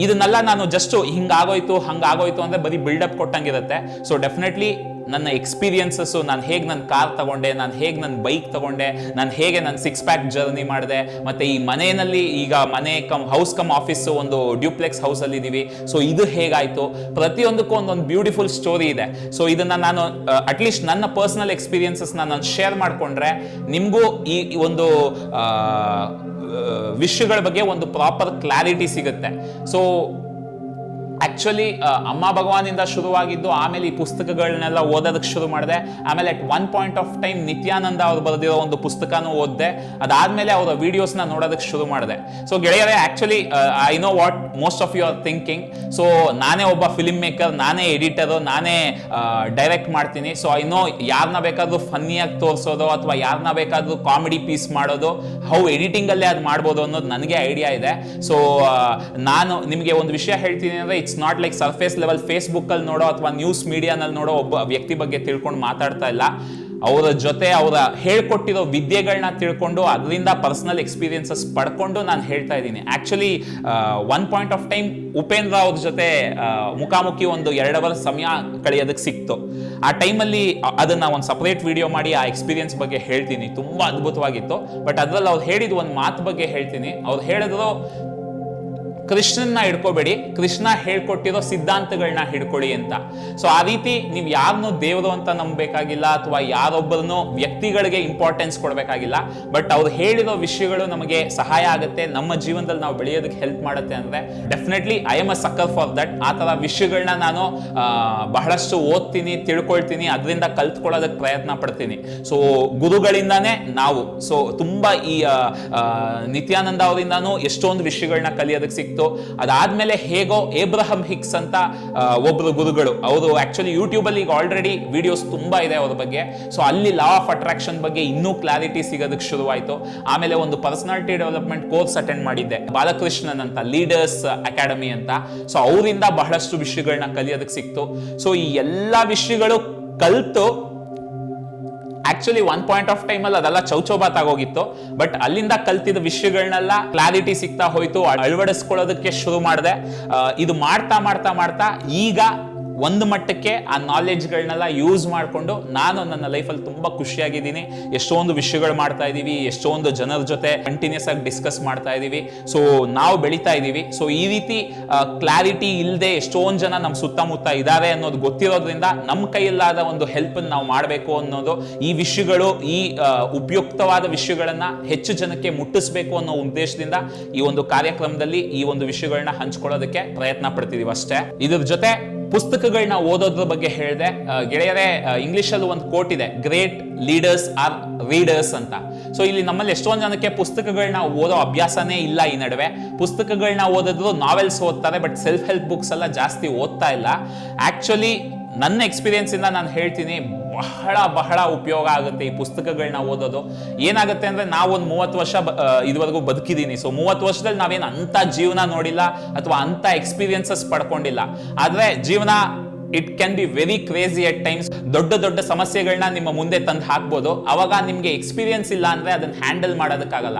S1: ಇದನ್ನೆಲ್ಲ ನಾನು ಜಸ್ಟ್ ಹಿಂಗಾಗೋಯ್ತು, ಹಂಗಾಗೋಯ್ತು ಅಂದರೆ ಬರೀ ಬಿಲ್ಡಪ್ ಕೊಟ್ಟಂಗಿರುತ್ತೆ. ಸೊ ಡೆಫಿನೆಟ್ಲಿ ನನ್ನ ಎಕ್ಸ್ಪೀರಿಯನ್ಸಸ್ಸು ನಾನು ಹೇಗೆ ನನ್ನ ಕಾರ್ ತಗೊಂಡೆ, ನಾನು ಹೇಗೆ ನನ್ನ ಬೈಕ್ ತಗೊಂಡೆ, ನಾನು ಹೇಗೆ ನನ್ನ ಸಿಕ್ಸ್ ಪ್ಯಾಕ್ ಜರ್ನಿ ಮಾಡಿದೆ, ಮತ್ತು ಈ ಮನೆಯಲ್ಲಿ ಈಗ ಮನೆ ಕಮ್ ಹೌಸ್ ಕಮ್ ಆಫೀಸು ಒಂದು ಡ್ಯೂಪ್ಲೆಕ್ಸ್ ಹೌಸಲ್ಲಿ ಇದ್ದೀವಿ ಸೊ ಇದು ಹೇಗಾಯಿತು? ಪ್ರತಿಯೊಂದಕ್ಕೂ ಒಂದೊಂದು ಬ್ಯೂಟಿಫುಲ್ ಸ್ಟೋರಿ ಇದೆ. ಸೊ ಇದನ್ನು ನಾನು ಅಟ್ಲೀಸ್ಟ್ ನನ್ನ ಪರ್ಸ್ನಲ್ ಎಕ್ಸ್ಪೀರಿಯನ್ಸಸ್ನ ನಾನು ಶೇರ್ ಮಾಡಿಕೊಂಡ್ರೆ ನಿಮಗೂ ಈ ಒಂದು ವಿಷಯಗಳ ಬಗ್ಗೆ ಒಂದು ಪ್ರಾಪರ್ ಕ್ಲಾರಿಟಿ ಸಿಗುತ್ತೆ. ಸೊ ಆಕ್ಚುಲಿ ಅಮ್ಮ ಭಗವಾನಿಂದ ಶುರುವಾಗಿದ್ದು ಆಮೇಲೆ ಈ ಪುಸ್ತಕಗಳನ್ನೆಲ್ಲ ಓದೋದಕ್ಕೆ ಶುರು ಮಾಡಿದೆ. ಆಮೇಲೆ at one point of time Nithyananda ಅವರು ಬರೆದಿರೋ ಒಂದು ಪುಸ್ತಕನೂ ಓದಿದೆ. ಅದಾದ್ಮೇಲೆ ಅವರ ವಿಡಿಯೋಸ್ನ ನೋಡೋದಕ್ಕೆ ಶುರು ಮಾಡಿದೆ. ಸೊ ಗೆಳೆಯರೇ actually I know what most of you are thinking so ನಾನೇ ಒಬ್ಬ ಫಿಲ್ಮ್ ಮೇಕರ್ ನಾನೇ ಎಡಿಟರು ನಾನೇ ಡೈರೆಕ್ಟ್ ಮಾಡ್ತೀನಿ. ಸೊ ಐ ನೋ ಯಾರನ್ನ ಬೇಕಾದ್ರೂ ಫನ್ನಿಯಾಗಿ ತೋರಿಸೋದು ಅಥವಾ ಯಾರನ್ನ ಬೇಕಾದ್ರೂ ಕಾಮಿಡಿ ಪೀಸ್ ಮಾಡೋದು ಹೌ ಎಡಿಟಿಂಗಲ್ಲೇ ಅದು ಮಾಡ್ಬೋದು ಅನ್ನೋದು ನನಗೆ ಐಡಿಯಾ ಇದೆ. ಸೊ ನಾನು ನಿಮಗೆ ಒಂದು ವಿಷಯ ಹೇಳ್ತೀನಿ ಅಂದರೆ it's not like surface level ಫೇಸ್ಬುಕ್ಕಲ್ಲಿ ನೋಡೋ ಅಥವಾ ನ್ಯೂಸ್ ಮೀಡಿಯಾನಲ್ಲಿ ನೋಡೋ ಒಬ್ಬ ವ್ಯಕ್ತಿ ಬಗ್ಗೆ ತಿಳ್ಕೊಂಡು ಮಾತಾಡ್ತಾ ಇಲ್ಲ. ಅವರ ಜೊತೆ ಅವರ ಹೇಳ್ಕೊಟ್ಟಿರೋ ವಿದ್ಯೆಗಳನ್ನ ತಿಳ್ಕೊಂಡು ಅದರಿಂದ ಪರ್ಸನಲ್ ಎಕ್ಸ್ಪೀರಿಯನ್ಸಸ್ ಪಡ್ಕೊಂಡು ನಾನು ಹೇಳ್ತಾ ಇದ್ದೀನಿ. Actually one point of time Upendra ಅವ್ರ ಜೊತೆ ಮುಖಾಮುಖಿ ಒಂದು ಎರಡು ಅವರ್ ಸಮಯ ಕಳೆಯೋದಕ್ಕೆ ಸಿಕ್ತು. ಆ ಟೈಮಲ್ಲಿ ಅದನ್ನ ಒಂದು ಸಪ್ರೇಟ್ ವಿಡಿಯೋ ಮಾಡಿ ಆ ಎಕ್ಸ್ಪೀರಿಯನ್ಸ್ ಬಗ್ಗೆ ಹೇಳ್ತೀನಿ. ತುಂಬ ಅದ್ಭುತವಾಗಿತ್ತು. ಬಟ್ ಅದರಲ್ಲಿ ಅವ್ರು ಹೇಳಿದ ಒಂದು ಮಾತು ಬಗ್ಗೆ ಹೇಳ್ತೀನಿ. ಅವ್ರು ಹೇಳಿದ್ರು ಕೃಷ್ಣನ್ನ ಹಿಡ್ಕೋಬೇಡಿ. ಕೃಷ್ಣ ಹೇಳ್ಕೊಟ್ಟಿರೋ ಸಿದ್ಧಾಂತಗಳನ್ನ ಹಿಡ್ಕೊಳ್ಳಿ ಅಂತ. ಸೊ ಆ ರೀತಿ ನೀವು ಯಾರನ್ನೂ ದೇವರು ಅಂತ ನಂಬಬೇಕಾಗಿಲ್ಲ ಅಥವಾ ಯಾರೊಬ್ಬರನ್ನು ವ್ಯಕ್ತಿಗಳಿಗೆ ಇಂಪಾರ್ಟೆನ್ಸ್ ಕೊಡಬೇಕಾಗಿಲ್ಲ. ಬಟ್ ಅವ್ರು ಹೇಳಿರೋ ವಿಷಯಗಳು ನಮಗೆ ಸಹಾಯ ಆಗುತ್ತೆ. ನಮ್ಮ ಜೀವನದಲ್ಲಿ ನಾವು ಬೆಳೆಯೋದಕ್ಕೆ ಹೆಲ್ಪ್ ಮಾಡುತ್ತೆ ಅಂದ್ರೆ definitely I am a sucker for that ಆ ಥರ ವಿಷಯಗಳನ್ನ ನಾನು ಬಹಳಷ್ಟು ಓದ್ತೀನಿ, ತಿಳ್ಕೊಳ್ತೀನಿ. ಅದರಿಂದ ಕಲ್ತ್ಕೊಳ್ಳೋದಕ್ಕೆ ಪ್ರಯತ್ನ ಪಡ್ತೀನಿ. ಸೊ ಗುರುಗಳಿಂದಾನೇ ನಾವು. ಸೊ ತುಂಬಾ ಈ ನಿತ್ಯಾನಂದ ಅವರಿಂದಾನು ಎಷ್ಟೊಂದು ವಿಷಯಗಳನ್ನ ಕಲಿಯೋದಕ್ಕೆ ಸಿಕ್ತು ಅದಾದ್ಮೇಲೆ ಹೇಗೋ ಏಬ್ರಹಂ ಹಿಕ್ಸ್ ಅಂತ ಒಬ್ರು ಗುರುಗಳು. ಅವರು ಆಕ್ಚುಲಿ ಯೂಟ್ಯೂಬಲ್ಲಿ ಈಗ ಆಲ್ರೆಡಿ ವಿಡಿಯೋಸ್ ತುಂಬಾ ಇದೆ ಅವ್ರ ಬಗ್ಗೆ. ಸೊ ಅಲ್ಲಿ ಲಾ ಆಫ್ ಅಟ್ರಾಕ್ಷನ್ ಬಗ್ಗೆ ಇನ್ನೂ ಕ್ಲಾರಿಟಿ ಸಿಗೋದಕ್ಕೆ ಶುರುವಾಯಿತು. ಆಮೇಲೆ ಒಂದು ಪರ್ಸನಾಲಿಟಿ ಡೆವಲಪ್ಮೆಂಟ್ ಕೋರ್ಸ್ ಅಟೆಂಡ್ ಮಾಡಿದ್ದೆ. ಬಾಲಕೃಷ್ಣನ್ ಅಂತ ಲೀಡರ್ಸ್ ಅಕಾಡೆಮಿ ಅಂತ. ಸೊ ಅವರಿಂದ ಬಹಳಷ್ಟು ವಿಷಯಗಳನ್ನ ಕಲಿಯೋದಕ್ಕೆ ಸಿಕ್ತು. ಸೊ ಈ ಎಲ್ಲ ವಿಷಯಗಳು ಕಲ್ತು actually one point of time ಅಲ್ಲಿ ಅದೆಲ್ಲ ಚೌಚೌಬಾತ್ ಆಗೋಗಿತ್ತು. ಬಟ್ ಅಲ್ಲಿಂದ ಕಲ್ತಿದ ವಿಷಯಗಳನ್ನೆಲ್ಲ ಕ್ಲಾರಿಟಿ ಸಿಗ್ತಾ ಹೋಯ್ತು. ಅಳವಡಿಸ್ಕೊಳ್ಳೋದಕ್ಕೆ ಶುರು ಮಾಡಿದೆ. ಇದು ಮಾಡ್ತಾ ಮಾಡ್ತಾ ಮಾಡ್ತಾ ಈಗ ಒಂದು ಮಟ್ಟಕ್ಕೆ ಆ ನಾಲೆಡ್ಜ್ಗಳನ್ನೆಲ್ಲ ಯೂಸ್ ಮಾಡಿಕೊಂಡು ನಾನು ನನ್ನ ಲೈಫಲ್ಲಿ ತುಂಬ ಖುಷಿಯಾಗಿದ್ದೀನಿ. ಎಷ್ಟೊಂದು ವಿಷಯಗಳು ಮಾಡ್ತಾ ಇದ್ದೀವಿ, ಎಷ್ಟೊಂದು ಜನರ ಜೊತೆ ಕಂಟಿನ್ಯೂಸ್ ಆಗಿ ಡಿಸ್ಕಸ್ ಮಾಡ್ತಾ ಇದ್ದೀವಿ. ಸೊ ನಾವು ಬೆಳೀತಾ ಇದ್ದೀವಿ. ಸೊ ಈ ರೀತಿ ಕ್ಲಾರಿಟಿ ಇಲ್ಲದೆ ಎಷ್ಟೊಂದು ಜನ ನಮ್ಮ ಸುತ್ತಮುತ್ತ ಇದ್ದಾರೆ ಅನ್ನೋದು ಗೊತ್ತಿರೋದ್ರಿಂದ ನಮ್ಮ ಕೈಯಲ್ಲಾದ ಒಂದು ಹೆಲ್ಪನ್ನು ನಾವು ಮಾಡಬೇಕು ಅನ್ನೋದು, ಈ ವಿಷಯಗಳು, ಈ ಉಪಯುಕ್ತವಾದ ವಿಷಯಗಳನ್ನು ಹೆಚ್ಚು ಜನಕ್ಕೆ ಮುಟ್ಟಿಸ್ಬೇಕು ಅನ್ನೋ ಉದ್ದೇಶದಿಂದ ಈ ಒಂದು ಕಾರ್ಯಕ್ರಮದಲ್ಲಿ ಈ ಒಂದು ವಿಷಯಗಳನ್ನ ಹಂಚ್ಕೊಳ್ಳೋದಕ್ಕೆ ಪ್ರಯತ್ನ ಪಡ್ತಿದೀವಿ ಅಷ್ಟೇ. ಇದ್ರ ಜೊತೆ ಪುಸ್ತಕಗಳನ್ನ ಓದೋದ್ರ ಬಗ್ಗೆ ಹೇಳಿದೆ. ಗೆಳೆಯರೇ ಇಂಗ್ಲಿಷ್ ಅಲ್ಲಿ ಒಂದು ಕೋಟ್ ಇದೆ ಗ್ರೇಟ್ ಲೀಡರ್ಸ್ ಆರ್ ರೀಡರ್ಸ್ ಅಂತ. ಸೊ ಇಲ್ಲಿ ನಮ್ಮಲ್ಲಿ ಎಷ್ಟೊಂದು ಜನಕ್ಕೆ ಪುಸ್ತಕಗಳನ್ನ ಓದೋ ಅಭ್ಯಾಸನೇ ಇಲ್ಲ ಈ ನಡುವೆ. ಪುಸ್ತಕಗಳನ್ನ ಓದಿದ್ರು ನಾವೆಲ್ಸ್ ಓದ್ತಾರೆ ಬಟ್ ಸೆಲ್ಫ್ ಹೆಲ್ಪ್ ಬುಕ್ಸ್ ಎಲ್ಲ ಜಾಸ್ತಿ ಓದ್ತಾ ಇಲ್ಲ. ಆಕ್ಚುಲಿ ನನ್ನ ಎಕ್ಸ್ಪೀರಿಯನ್ಸ್ ಇಂದ ನಾನು ಹೇಳ್ತೀನಿ, ಬಹಳ ಬಹಳ ಉಪಯೋಗ ಆಗುತ್ತೆ ಈ ಪುಸ್ತಕಗಳನ್ನ ಓದೋದು. ಏನಾಗುತ್ತೆ ಅಂದರೆ ನಾವು ಒಂದು ಮೂವತ್ತು ವರ್ಷ ಇದುವರೆಗೂ ಬದುಕಿದ್ದೀನಿ ಸೊ ಮೂವತ್ತು ವರ್ಷದಲ್ಲಿ ನಾವೇನು ಅಂಥ ಜೀವನ ನೋಡಿಲ್ಲ ಅಥವಾ ಅಂಥ ಎಕ್ಸ್ಪೀರಿಯನ್ಸಸ್ ಪಡ್ಕೊಂಡಿಲ್ಲ. ಆದರೆ ಜೀವನ it can be very crazy at times ದೊಡ್ಡ ದೊಡ್ಡ ಸಮಸ್ಯೆಗಳನ್ನ ನಿಮ್ಮ ಮುಂದೆ ತಂದು ಹಾಕ್ಬೋದು. ಅವಾಗ ನಿಮಗೆ ಎಕ್ಸ್ಪೀರಿಯನ್ಸ್ ಇಲ್ಲ ಅಂದರೆ ಅದನ್ನು ಹ್ಯಾಂಡಲ್ ಮಾಡೋದಕ್ಕಾಗಲ್ಲ.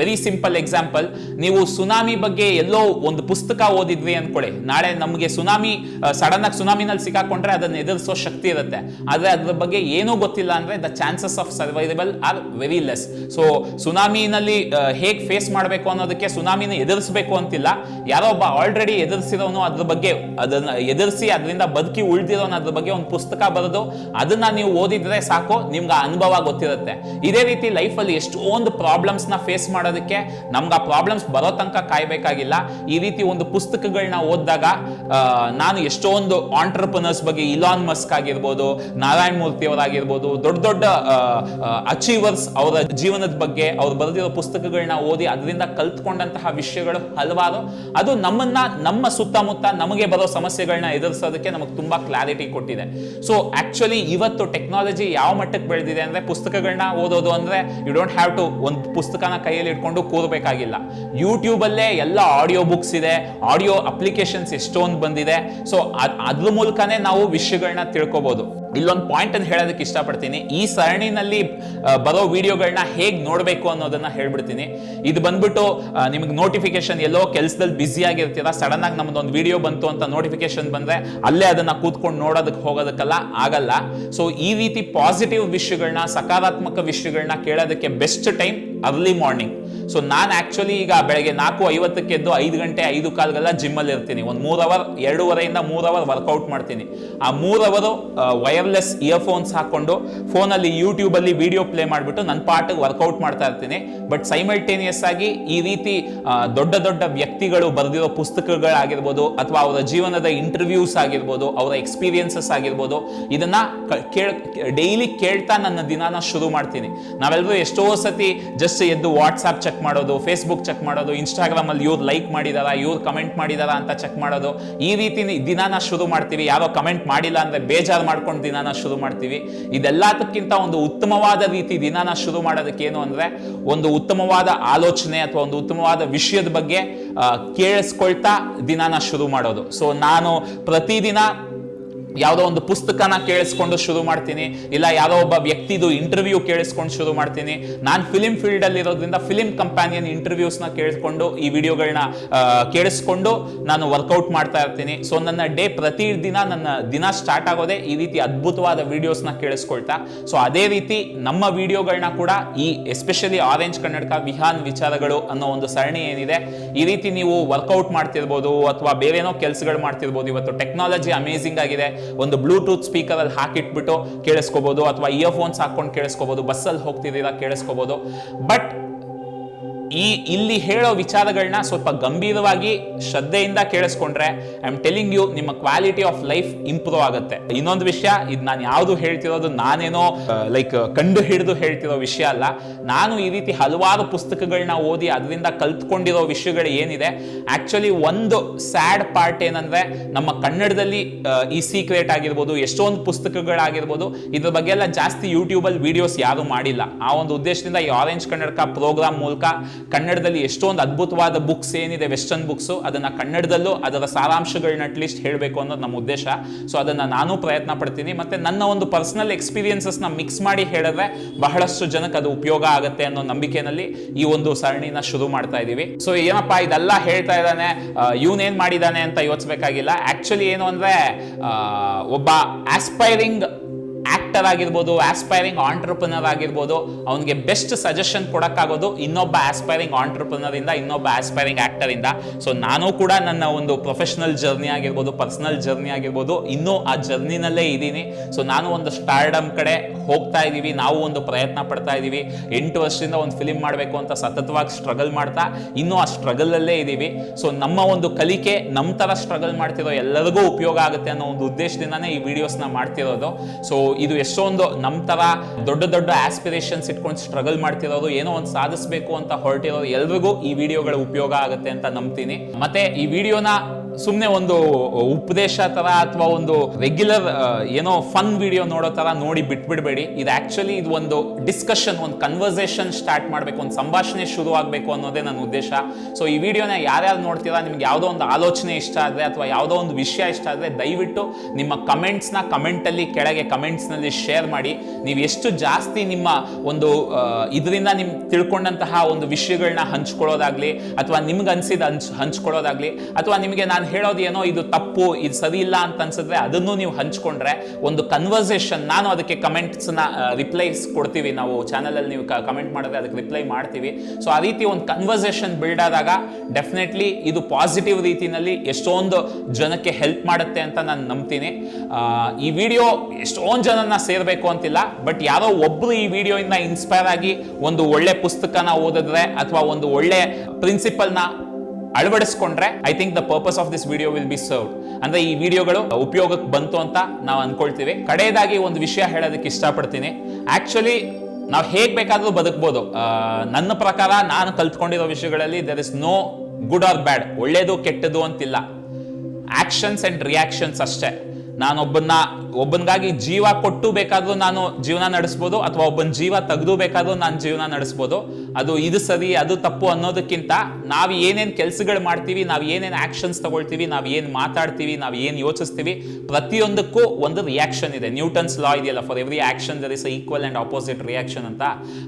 S1: ವೆರಿ ಸಿಂಪಲ್ ಎಕ್ಸಾಂಪಲ್ ನೀವು ಸುನಾಮಿ ಬಗ್ಗೆ ಎಲ್ಲೋ ಒಂದು ಪುಸ್ತಕ ಓದಿದ್ವಿ ಅಂದ್ಕೊಳ್ಳಿ ನಾಳೆ ನಮಗೆ ಸುನಾಮಿ ಸಡನ್ ಆಗಿ ಸುನಾಮಿನಲ್ಲಿ ಸಿಕ್ಕಾಕೊಂಡ್ರೆ ಅದನ್ನ ಎದುರಿಸೋ ಶಕ್ತಿ ಇರುತ್ತೆ. ಆದರೆ ಅದ್ರ ಬಗ್ಗೆ ಏನೂ ಗೊತ್ತಿಲ್ಲ ಅಂದರೆ the chances of survival are very less so ಸುನಾಮಿನಲ್ಲಿ ಹೇಗೆ ಫೇಸ್ ಮಾಡಬೇಕು ಅನ್ನೋದಕ್ಕೆ ಸುನಾಮಿನ ಎದುರಿಸಬೇಕು ಅಂತಿಲ್ಲ. ಯಾರೋ ಒಬ್ಬ ಆಲ್ರೆಡಿ ಎದುರಿಸಿರೋನು ಅದ್ರ ಬಗ್ಗೆ ಅದನ್ನ ಎದುರಿಸಿ, ಅದರಿಂದ ಬದುಕಿ ಉಳಿದಿರೋ ಅದ್ರ ಬಗ್ಗೆ ಒಂದು ಪುಸ್ತಕ ಬರೆದು ಅದನ್ನ ನೀವು ಓದಿದ್ರೆ ಸಾಕು, ನಿಮ್ಗೆ ಆ ಅನುಭವ ಗೊತ್ತಿರುತ್ತೆ. ಇದೇ ರೀತಿ ಲೈಫಲ್ಲಿ ಎಷ್ಟೊಂದು ಪ್ರಾಬ್ಲಮ್ಸ್ನ ಫೇಸ್ ಮಾಡೋದಕ್ಕೆ ನಮ್ಗೆ ಆ ಪ್ರಾಬ್ಲಮ್ಸ್ ಬರೋ ತನಕ ಕಾಯ್ಬೇಕಾಗಿಲ್ಲ. ಈ ರೀತಿ ಒಂದು ಪುಸ್ತಕಗಳನ್ನ ಓದಿದಾಗ ನಾನು ಎಷ್ಟೊಂದು ಆಂಟರ್ಪ್ರನರ್ಸ್ ಬಗ್ಗೆ ಇಲಾನ್ ಮಸ್ಕ್ ಆಗಿರ್ಬೋದು, ನಾರಾಯಣ ಮೂರ್ತಿ ಅವರಾಗಿರ್ಬೋದು, ದೊಡ್ಡ ದೊಡ್ಡ ಅಚೀವರ್ಸ್ ಅವರ ಜೀವನದ ಬಗ್ಗೆ ಅವ್ರು ಬರೆದಿರೋ ಪುಸ್ತಕಗಳನ್ನ ಓದಿ ಅದರಿಂದ ಕಲ್ತ್ಕೊಂಡಂತಹ ವಿಷಯಗಳು ಹಲವಾರು. ಅದು ನಮ್ಮನ್ನ, ನಮ್ಮ ಸುತ್ತಮುತ್ತ ನಮಗೆ ಬರೋ ಸಮಸ್ಯೆಗಳನ್ನ ಎದುರಿಸೋದಕ್ಕೆ ನಮಗೆ ತುಂಬಾ ಕ್ಲಾರಿಟಿ ಕೊಟ್ಟಿದೆ. ಸೊ ಆಕ್ಚುಲಿ ಇವತ್ತು ಟೆಕ್ನಾಲಜಿ ಯಾವ ಮಟ್ಟಕ್ಕೆ ಬೆಳೆದಿದೆ ಅಂದ್ರೆ ಪುಸ್ತಕಗಳನ್ನ ಓದೋದು ಅಂದ್ರೆ ಯು ಡೋಂಟ್ ಹ್ಯಾವ್ ಟು ಒಂದು ಪುಸ್ತಕನ ಕೈಯಲ್ಲಿ ಇಟ್ಕೊಂಡು ಕೂರಬೇಕಾಗಿಲ್ಲ. ಯೂಟ್ಯೂಬಲ್ಲೇ ಎಲ್ಲ ಆಡಿಯೋ ಬುಕ್ಸ್ ಇದೆ ಆಡಿಯೋ ಅಪ್ಲಿಕೇಶನ್ಸ್ ಎಷ್ಟೊಂದು ಬಂದಿದೆ. ಸೊ ಅದ್ರ ಮೂಲಕನೇ ನಾವು ವಿಷಯಗಳನ್ನ ತಿಳ್ಕೊಬಹುದು ಇಲ್ಲೊಂದು ಪಾಯಿಂಟ್ ಅಂತ ಹೇಳೋದಕ್ಕೆ ಇಷ್ಟಪಡ್ತೀನಿ. ಈ ಸರಣಿನಲ್ಲಿ ಬರೋ ವಿಡಿಯೋಗಳನ್ನ ಹೇಗೆ ನೋಡಬೇಕು ಅನ್ನೋದನ್ನ ಹೇಳ್ಬಿಡ್ತೀನಿ. ಇದು ಬಂದ್ಬಿಟ್ಟು ನಿಮಗೆ ನೋಟಿಫಿಕೇಶನ್ ಎಲ್ಲೋ ಕೆಲಸದಲ್ಲಿ ಬ್ಯುಸಿ ಆಗಿರ್ತೀರಾ ಸಡನ್ ಆಗಿ ನಮ್ದೊಂದು ವಿಡಿಯೋ ಬಂತು ಅಂತ ನೋಟಿಫಿಕೇಶನ್ ಬಂದ್ರೆ ಅಲ್ಲೇ ಅದನ್ನ ಕೂತ್ಕೊಂಡು ನೋಡೋದಕ್ಕೆ ಹೋಗೋದಕ್ಕೆಲ್ಲ ಆಗಲ್ಲ. ಸೊ ಈ ರೀತಿ ಪಾಸಿಟಿವ್ ವಿಷಯಗಳನ್ನ ಸಕಾರಾತ್ಮಕ ವಿಷಯಗಳನ್ನ ಕೇಳೋದಕ್ಕೆ best time early morning so ನಾನು ಆಕ್ಚುಲಿ ಈಗ ಬೆಳಗ್ಗೆ ನಾಲ್ಕು ಐವತ್ತಕ್ಕೆ ಎದ್ದು ಐದು ಗಂಟೆ ಐದು ಕಾಲ್ಗೆಲ್ಲ ಜಿಮ್ಮಲ್ಲಿ ಇರ್ತೀನಿ. ಒಂದು ಮೂರು ಅವರ್ ಎರಡೂವರೆಯಿಂದ ಮೂರು ಅವರ್ ವರ್ಕೌಟ್ ಮಾಡ್ತೀನಿ. ಆ ಮೂರು ಅವರು ವೈರ್ಲೆಸ್ ಇಯರ್ಫೋನ್ಸ್ ಹಾಕೊಂಡು ಫೋನಲ್ಲಿ ಯೂಟ್ಯೂಬಲ್ಲಿ ವಿಡಿಯೋ ಪ್ಲೇ ಮಾಡಿಬಿಟ್ಟು ನನ್ನ ಪಾಟಿಗೆ ವರ್ಕೌಟ್ ಮಾಡ್ತಾ ಇರ್ತೀನಿ. ಬಟ್ ಸೈಮಲ್ಟೇನಿಯಸ್ ಆಗಿ ಈ ರೀತಿ ದೊಡ್ಡ ದೊಡ್ಡ ವ್ಯಕ್ತಿಗಳು ಬರೆದಿರೋ ಪುಸ್ತಕಗಳಾಗಿರ್ಬೋದು ಅಥವಾ ಅವರ ಜೀವನದ ಇಂಟರ್ವ್ಯೂಸ್ ಆಗಿರ್ಬೋದು, ಅವರ ಎಕ್ಸ್ಪೀರಿಯನ್ಸಸ್ ಆಗಿರ್ಬೋದು, ಇದನ್ನ ಕೇಳ್, ಡೈಲಿ ಕೇಳ್ತಾ ನನ್ನ ದಿನಾನ ಶುರು ಮಾಡ್ತೀನಿ. ನಾವೆಲ್ಲರೂ ಎಷ್ಟೋ ಸತಿ ಎದ್ದು ವಾಟ್ಸ್ಆ್ಯಪ್ ಚೆಕ್ ಮಾಡೋದು ಫೇಸ್ಬುಕ್ ಚೆಕ್ ಮಾಡೋದು ಇನ್ಸ್ಟಾಗ್ರಾಮ್ ಅಲ್ಲಿ ಇವ್ರು ಲೈಕ್ ಮಾಡಿದಾರಾ, ಇವ್ರು ಕಮೆಂಟ್ ಮಾಡಿದಾರಾ ಅಂತ ಚೆಕ್ ಮಾಡೋದು. ಈ ರೀತಿ ದಿನಾನ ಶುರು ಮಾಡ್ತೀವಿ. ಯಾರೋ ಕಮೆಂಟ್ ಮಾಡಿಲ್ಲ ಅಂದ್ರೆ ಬೇಜಾರು ಮಾಡ್ಕೊಂಡು ದಿನಾನ ಶುರು ಮಾಡ್ತೀವಿ. ಇದೆಲ್ಲದಕ್ಕಿಂತ ಒಂದು ಉತ್ತಮವಾದ ರೀತಿ ದಿನಾನ ಶುರು ಮಾಡೋದಕ್ಕೆ ಏನು ಅಂದ್ರೆ ಒಂದು ಉತ್ತಮವಾದ ಆಲೋಚನೆ ಅಥವಾ ಒಂದು ಉತ್ತಮವಾದ ವಿಷಯದ ಬಗ್ಗೆ ಕೇಳಿಸ್ಕೊಳ್ತಾ ದಿನಾನ ಶುರು ಮಾಡೋದು. ಸೊ ನಾನು ಪ್ರತಿದಿನ ಯಾವುದೋ ಒಂದು ಪುಸ್ತಕನ ಕೇಳಿಸ್ಕೊಂಡು ಶುರು ಮಾಡ್ತೀನಿ, ಇಲ್ಲ ಯಾವುದೋ ಒಬ್ಬ ವ್ಯಕ್ತಿದು ಇಂಟರ್ವ್ಯೂ ಕೇಳಿಸ್ಕೊಂಡು ಶುರು ಮಾಡ್ತೀನಿ. ನಾನು ಫಿಲಿಮ್ ಫೀಲ್ಡಲ್ಲಿ ಇರೋದ್ರಿಂದ ಫಿಲಿಮ್ ಕಂಪ್ಯಾನಿಯನ್ ಇಂಟರ್ವ್ಯೂಸ್ನ ಕೇಳಿಸ್ಕೊಂಡು ಈ ವಿಡಿಯೋಗಳನ್ನ ಕೇಳಿಸ್ಕೊಂಡು ನಾನು ವರ್ಕೌಟ್ ಮಾಡ್ತಾ ಇರ್ತೀನಿ. ಸೊ ನನ್ನ ಡೇ ಪ್ರತಿ ದಿನ ನನ್ನ ದಿನ ಸ್ಟಾರ್ಟ್ ಆಗೋದೇ ಈ ರೀತಿ ಅದ್ಭುತವಾದ ವಿಡಿಯೋಸ್ನ ಕೇಳಿಸ್ಕೊಳ್ತಾ. ಸೊ ಅದೇ ರೀತಿ ನಮ್ಮ ವಿಡಿಯೋಗಳನ್ನ ಕೂಡ ಈ ಎಸ್ಪೆಷಲಿ ಆರೆಂಜ್ ಕನ್ನಡಕ ವಿಹಾನ್ ವಿಚಾರಗಳು ಅನ್ನೋ ಒಂದು ಸರಣಿ ಏನಿದೆ, ಈ ರೀತಿ ನೀವು ವರ್ಕೌಟ್ ಮಾಡ್ತಿರ್ಬೋದು ಅಥವಾ ಬೇರೇನೋ ಕೆಲಸಗಳು ಮಾಡ್ತಿರ್ಬೋದು. ಇವತ್ತು ಟೆಕ್ನಾಲಜಿ ಅಮೇಸಿಂಗ್ ಆಗಿದೆ. ಒಂದು ಬ್ಲೂಟೂತ್ ಸ್ಪೀಕರ್ ಅಲ್ಲಿ ಹಾಕಿಟ್ಬಿಟ್ಟು ಕೇಳಿಸ್ಕೋಬಹುದು ಅಥವಾ ಇಯರ್ಫೋನ್ಸ್ ಹಾಕೊಂಡು ಕೇಳಿಸ್ಕೋಬಹುದು ಬಸ್ಸಲ್ಲಿ ಹೋಗ್ತಿದ್ದೀರಾ ಕೇಳಿಸ್ಕೋಬಹುದು ಬಟ್ ಈ ಇಲ್ಲಿ ಹೇಳೋ ವಿಚಾರಗಳನ್ನ ಸ್ವಲ್ಪ ಗಂಭೀರವಾಗಿ ಶ್ರದ್ಧೆಯಿಂದ ಕೇಳಿಸ್ಕೊಂಡ್ರೆ ಐ ಆಮ್ ಟೆಲಿಂಗ್ ಯು ನಿಮ್ಮ ಕ್ವಾಲಿಟಿ ಆಫ್ ಲೈಫ್ ಇಂಪ್ರೂವ್ ಆಗುತ್ತೆ. ಇನ್ನೊಂದು ವಿಷಯ, ಇದು ನಾನು ಯಾವುದು ಹೇಳ್ತಿರೋದು, ನಾನೇನೋ ಲೈಕ್ ಕಂಡು ಹಿಡಿದು ಹೇಳ್ತಿರೋ ವಿಷಯ ಅಲ್ಲ. ನಾನು ಈ ರೀತಿ ಹಲವಾರು ಪುಸ್ತಕಗಳನ್ನ ಓದಿ ಅದರಿಂದ ಕಲ್ತ್ಕೊಂಡಿರೋ ವಿಷಯಗಳು ಏನಿದೆ ಆಕ್ಚುಲಿ ಒಂದು ಸ್ಯಾಡ್ ಪಾರ್ಟ್ ಏನಂದ್ರೆ, ನಮ್ಮ ಕನ್ನಡದಲ್ಲಿ ಈ ಸೀಕ್ರೆಟ್ ಆಗಿರ್ಬೋದು, ಎಷ್ಟೊಂದು ಪುಸ್ತಕಗಳಾಗಿರ್ಬೋದು, ಇದ್ರ ಬಗ್ಗೆ ಎಲ್ಲ ಜಾಸ್ತಿ ಯೂಟ್ಯೂಬಲ್ಲಿ ವಿಡಿಯೋಸ್ ಯಾರು ಮಾಡಿಲ್ಲ. ಆ ಒಂದು ಉದ್ದೇಶದಿಂದ ಈ ಆರೆಂಜ್ ಕನ್ನಡಕ ಪ್ರೋಗ್ರಾಮ್ ಮೂಲಕ ಕನ್ನಡದಲ್ಲಿ ಎಷ್ಟೊಂದು ಅದ್ಭುತವಾದ ಬುಕ್ಸ್ ಏನಿದೆ ವೆಸ್ಟರ್ನ್ ಬುಕ್ಸು ಅದನ್ನ ಕನ್ನಡದಲ್ಲೂ ಅದರ ಸಾರಾಂಶಗಳನ್ನ ಅಟ್ಲೀಸ್ಟ್ ಹೇಳಬೇಕು ಅನ್ನೋದು ನಮ್ಮ ಉದ್ದೇಶ. ಸೊ ಅದನ್ನ ನಾನು ಪ್ರಯತ್ನ ಪಡ್ತೀನಿ. ಮತ್ತೆ ನನ್ನ ಒಂದು ಪರ್ಸನಲ್ ಎಕ್ಸ್ಪೀರಿಯನ್ಸಸ್ನ ಮಿಕ್ಸ್ ಮಾಡಿ ಹೇಳಿದ್ರೆ ಬಹಳಷ್ಟು ಜನಕ್ಕೆ ಅದು ಉಪಯೋಗ ಆಗುತ್ತೆ ಅನ್ನೋ ನಂಬಿಕೆನಲ್ಲಿ ಈ ಒಂದು ಸರಣಿನ ಶುರು ಮಾಡ್ತಾ ಇದ್ದೀವಿ ಸೊ ಏನಪ್ಪ, ಇದೆಲ್ಲ ಹೇಳ್ತಾ ಇದ್ದಾನೆ ಇವನೇನು ಮಾಡಿದಾನೆ ಅಂತ ಯೋಚಿಸಬೇಕಾಗಿಲ್ಲ. ಆಕ್ಚುಲಿ ಏನು ಅಂದ್ರೆ ಒಬ್ಬ ಆಸ್ಪೈರಿಂಗ್ ಆಕ್ಟರ್ ಆಗಿರ್ಬೋದು ಆಸ್ಪೈರಿಂಗ್ ಆಂಟ್ರಪ್ರನರ್ ಆಗಿರ್ಬೋದು, ಅವನಿಗೆ ಬೆಸ್ಟ್ ಸಜೆಷನ್ ಕೊಡೋಕ್ಕಾಗೋದು ಇನ್ನೊಬ್ಬ ಆಸ್ಪೈರಿಂಗ್ ಆಂಟ್ರಪ್ರನರ್ ಇಂದ, ಇನ್ನೊಬ್ಬ ಆಸ್ಪೈರಿಂಗ್ ಆಕ್ಟರ್ ಇಂದ. ಸೊ ನಾನು ಕೂಡ ನನ್ನ ಒಂದು ಪ್ರೊಫೆಷನಲ್ ಜರ್ನಿ ಆಗಿರ್ಬೋದು ಪರ್ಸನಲ್ ಜರ್ನಿ ಆಗಿರ್ಬೋದು, ಇನ್ನೂ ಆ ಜರ್ನಿನಲ್ಲೇ ಇದ್ದೀನಿ. ಸೊ ನಾನು ಒಂದು ಸ್ಟಾರ್ಡಮ್ ಕಡೆ ಹೋಗ್ತಾ ಇದ್ದೀವಿ, ನಾವು ಒಂದು ಪ್ರಯತ್ನ ಪಡ್ತಾ ಇದ್ದೀವಿ. ಎಂಟು ವರ್ಷದಿಂದ ಒಂದು ಫಿಲಿಮ್ ಮಾಡಬೇಕು ಅಂತ ಸತತವಾಗಿ ಸ್ಟ್ರಗಲ್ ಮಾಡ್ತಾ, ಇನ್ನೂ ಆ ಸ್ಟ್ರಗಲ್ ಅಲ್ಲೇ ಇದ್ದೀವಿ. ಸೊ ನಮ್ಮ ಒಂದು ಕಲಿಕೆ ನಮ್ಮ ತರ ಸ್ಟ್ರಗಲ್ ಮಾಡ್ತಿರೋ ಎಲ್ಲರಿಗೂ ಉಪಯೋಗ ಆಗುತ್ತೆ ಅನ್ನೋ ಒಂದು ಉದ್ದೇಶದಿಂದಾನೇ ಈ ವಿಡಿಯೋಸ್ನ ಮಾಡ್ತಿರೋದು. ಸೊ ಇದು ಎಷ್ಟೊಂದು ನಮ್ಮ ಥರ ದೊಡ್ಡ ದೊಡ್ಡ ಆಸ್ಪಿರೇಷನ್ಸ್ ಇಟ್ಕೊಂಡು ಸ್ಟ್ರಗಲ್ ಮಾಡ್ತಿರೋದು, ಏನೋ ಒಂದು ಸಾಧಿಸಬೇಕು ಅಂತ ಹೊರಟಿರೋದು ಎಲ್ರಿಗೂ ಈ ವಿಡಿಯೋಗಳ ಉಪಯೋಗ ಆಗುತ್ತೆ ಅಂತ ನಂಬ್ತೀನಿ. ಮತ್ತೆ ಈ ವಿಡಿಯೋನ ಸುಮ್ಮನೆ ಒಂದು ಉಪದೇಶ ಥರ ಅಥವಾ ಒಂದು ರೆಗ್ಯುಲರ್ ಏನೋ ಫನ್ ವಿಡಿಯೋ ನೋಡೋ ಥರ ನೋಡಿ ಬಿಟ್ಬಿಡ್ಬೇಡಿ. ಇದು ಆಕ್ಚುಲಿ ಇದು ಒಂದು ಡಿಸ್ಕಷನ್ ಒಂದು ಕನ್ವರ್ಸೇಷನ್ ಸ್ಟಾರ್ಟ್ ಮಾಡಬೇಕು, ಒಂದು ಸಂಭಾಷಣೆ ಶುರು ಆಗಬೇಕು ಅನ್ನೋದೇ ನನ್ನ ಉದ್ದೇಶ. ಸೊ ಈ ವಿಡಿಯೋನ ಯಾರ್ಯಾರು ನೋಡ್ತೀರಾ, ನಿಮ್ಗೆ ಯಾವುದೋ ಒಂದು ಆಲೋಚನೆ ಇಷ್ಟ ಆದರೆ ಅಥವಾ ಯಾವುದೋ ಒಂದು ವಿಷಯ ಇಷ್ಟ ಆದರೆ ದಯವಿಟ್ಟು ನಿಮ್ಮ ಕಮೆಂಟ್ಸ್ನ ಕಮೆಂಟಲ್ಲಿ ಕೆಳಗೆ ಕಮೆಂಟ್ಸ್ನಲ್ಲಿ ಶೇರ್ ಮಾಡಿ. ನೀವು ಎಷ್ಟು ಜಾಸ್ತಿ ನಿಮ್ಮ ಒಂದು ಇದರಿಂದ ನಿಮ್ ತಿಳ್ಕೊಂಡಂತಹ ಒಂದು ವಿಷಯಗಳನ್ನ ಹಂಚ್ಕೊಳ್ಳೋದಾಗಲಿ ಅಥವಾ ನಿಮ್ಗೆ ಅನ್ಸಿದ ಹಂಚ್, ಹಂಚ್ಕೊಳ್ಳೋದಾಗಲಿ ಅಥವಾ ನಿಮಗೆ ನಾನು ಹೇಳೋದು ಏನೋ, ಇದು ತಪ್ಪು, ಇದು ಸರಿ ಇಲ್ಲ ಅಂತ ಅನ್ಸಿದ್ರೆ ಅದನ್ನು ನೀವು ಹಂಚ್ಕೊಂಡ್ರೆ ಒಂದು ಕನ್ವರ್ಸೇಷನ್ ನಾನು ಅದಕ್ಕೆ ಕಮೆಂಟ್ಸ್ನ ರಿಪ್ಲೈಸ್ ಕೊಡ್ತೀವಿ. ನಾವು ಚಾನಲಲ್ಲಿ ನೀವು ಕಮೆಂಟ್ ಮಾಡಿದ್ರೆ ಅದಕ್ಕೆ ರಿಪ್ಲೈ ಮಾಡ್ತೀವಿ. ಸೊ ಆ ರೀತಿ ಒಂದು ಕನ್ವರ್ಸೇಷನ್ ಬಿಲ್ಡ್ ಆದಾಗ ಡೆಫಿನೆಟ್ಲಿ ಇದು ಪಾಸಿಟಿವ್ ರೀತಿನಲ್ಲಿ ಎಷ್ಟೊಂದು ಜನಕ್ಕೆ ಹೆಲ್ಪ್ ಮಾಡುತ್ತೆ ಅಂತ ನಾನು ನಂಬ್ತೀನಿ. ಈ ವಿಡಿಯೋ ಎಷ್ಟೊಂದು ಜನನ ಸೇರಬೇಕು ಅಂತಿಲ್ಲ ಬಟ್ ಯಾರೋ ಒಬ್ಬರು ಈ ವಿಡಿಯೋಯಿಂದ ಇನ್ಸ್ಪೈರ್ ಆಗಿ ಒಂದು ಒಳ್ಳೆ ಪುಸ್ತಕನ ಓದಿದ್ರೆ ಅಥವಾ ಒಂದು ಒಳ್ಳೆ ಪ್ರಿನ್ಸಿಪಲ್ನ ಅಳವಡಿಸ್ಕೊಂಡ್ರೆ I think the purpose of this video will be serve ಅಂದ್ರೆ ಈ ವಿಡಿಯೋಗಳು ಉಪಯೋಗಕ್ಕೆ ಬಂತು ಅಂತ ನಾವು ಅನ್ಕೊಳ್ತೀವಿ. ಕಡೆಯದಾಗಿ ಒಂದು ವಿಷಯ ಹೇಳೋದಕ್ಕೆ ಇಷ್ಟಪಡ್ತೀನಿ. ಆಕ್ಚುಲಿ ನಾವು ಹೇಗೆ ಬೇಕಾದರೂ ಬದುಕ್ಬೋದು. ನನ್ನ ಪ್ರಕಾರ ನಾನು ಕಲ್ತ್ಕೊಂಡಿರೋ ವಿಷಯಗಳಲ್ಲಿ there is no good or bad ಒಳ್ಳೇದು ಕೆಟ್ಟದು ಅಂತಿಲ್ಲ. ಆಕ್ಷನ್ಸ್ ಆ್ಯಂಡ್ ರಿಯಾಕ್ಷನ್ಸ್ ಅಷ್ಟೇ. ನಾನೊಬ್ಬನ್ನ ಒಬ್ಬನಿಗಾಗಿ ಜೀವ ಕೊಟ್ಟು ಬೇಕಾದ್ರೂ ನಾನು ಜೀವನ ನಡೆಸ್ಬೋದು ಅಥವಾ ಒಬ್ಬನ ಜೀವ ತೆಗೆದು ಬೇಕಾದ್ರೂ ನಾನು ಜೀವನ ನಡೆಸ್ಬೋದು. ಅದು ಇದು ಸರಿ, ಅದು ತಪ್ಪು ಅನ್ನೋದಕ್ಕಿಂತ ನಾವು ಏನೇನು ಕೆಲಸಗಳು ಮಾಡ್ತೀವಿ, ನಾವು ಏನೇನು ಆಕ್ಷನ್ಸ್ ತಗೊಳ್ತೀವಿ, ನಾವು ಏನು ಮಾತಾಡ್ತೀವಿ, ನಾವು ಏನು ಯೋಚಿಸ್ತೀವಿ, ಪ್ರತಿಯೊಂದಕ್ಕೂ ಒಂದು ರಿಯಾಕ್ಷನ್ ಇದೆ. ನ್ಯೂಟನ್ಸ್ ಲಾ ಇದೆಯಲ್ಲ for every action there is equal and opposite reaction ಅಂತ.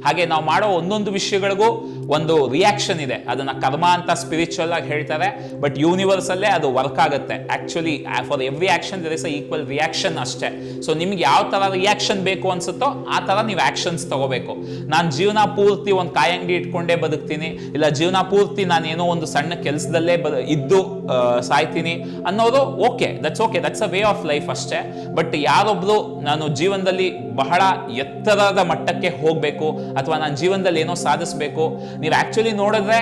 S1: ಹಾಗೆ ನಾವು ಮಾಡೋ ಒಂದೊಂದು ವಿಷಯಗಳಿಗೂ ಒಂದು ರಿಯಾಕ್ಷನ್ ಇದೆ. ಅದನ್ನು ಕರ್ಮ ಅಂತ ಸ್ಪಿರಿಚುವಲ್ ಆಗಿ ಹೇಳ್ತಾರೆ ಬಟ್ ಯೂನಿವರ್ಸಲ್ಲೇ ಅದು ವರ್ಕ್ ಆಗುತ್ತೆ. Actually for every action there is equal reaction ಅಷ್ಟೇ. ಸೊ ನಿಮ್ಗೆ ಯಾವ ತರ ರಿಯಾಕ್ಷನ್ ಬೇಕು ಅನ್ಸುತ್ತೋ ಆ ತರ ನೀವು ಆಕ್ಷನ್ಸ್ ತಗೋಬೇಕು. ನಾನು ಜೀವನ ಪೂರ್ತಿ ಒಂದು ಕಾಯಂಗಿ ಇಟ್ಕೊಂಡೇ ಬದುಕ್ತೀನಿ, ಇಲ್ಲ ಜೀವನ ಪೂರ್ತಿ ನಾನು ಏನೋ ಒಂದು ಸಣ್ಣ ಕೆಲಸದಲ್ಲೇ ಬ, ಇದ್ದು ಸಾಯ್ತೀನಿ ಅನ್ನೋದು okay that's okay that's a way of life ಅಷ್ಟೇ. ಬಟ್ ಯಾರೊಬ್ಬರು ನಾನು ಜೀವನದಲ್ಲಿ ಬಹಳ ಎತ್ತರದ ಮಟ್ಟಕ್ಕೆ ಹೋಗಬೇಕು, ಅಥವಾ ನಾನು ಜೀವನದಲ್ಲಿ ಏನೋ ಸಾಧಿಸಬೇಕು, ನೀವು ಆಕ್ಚುಲಿ ನೋಡಿದ್ರೆ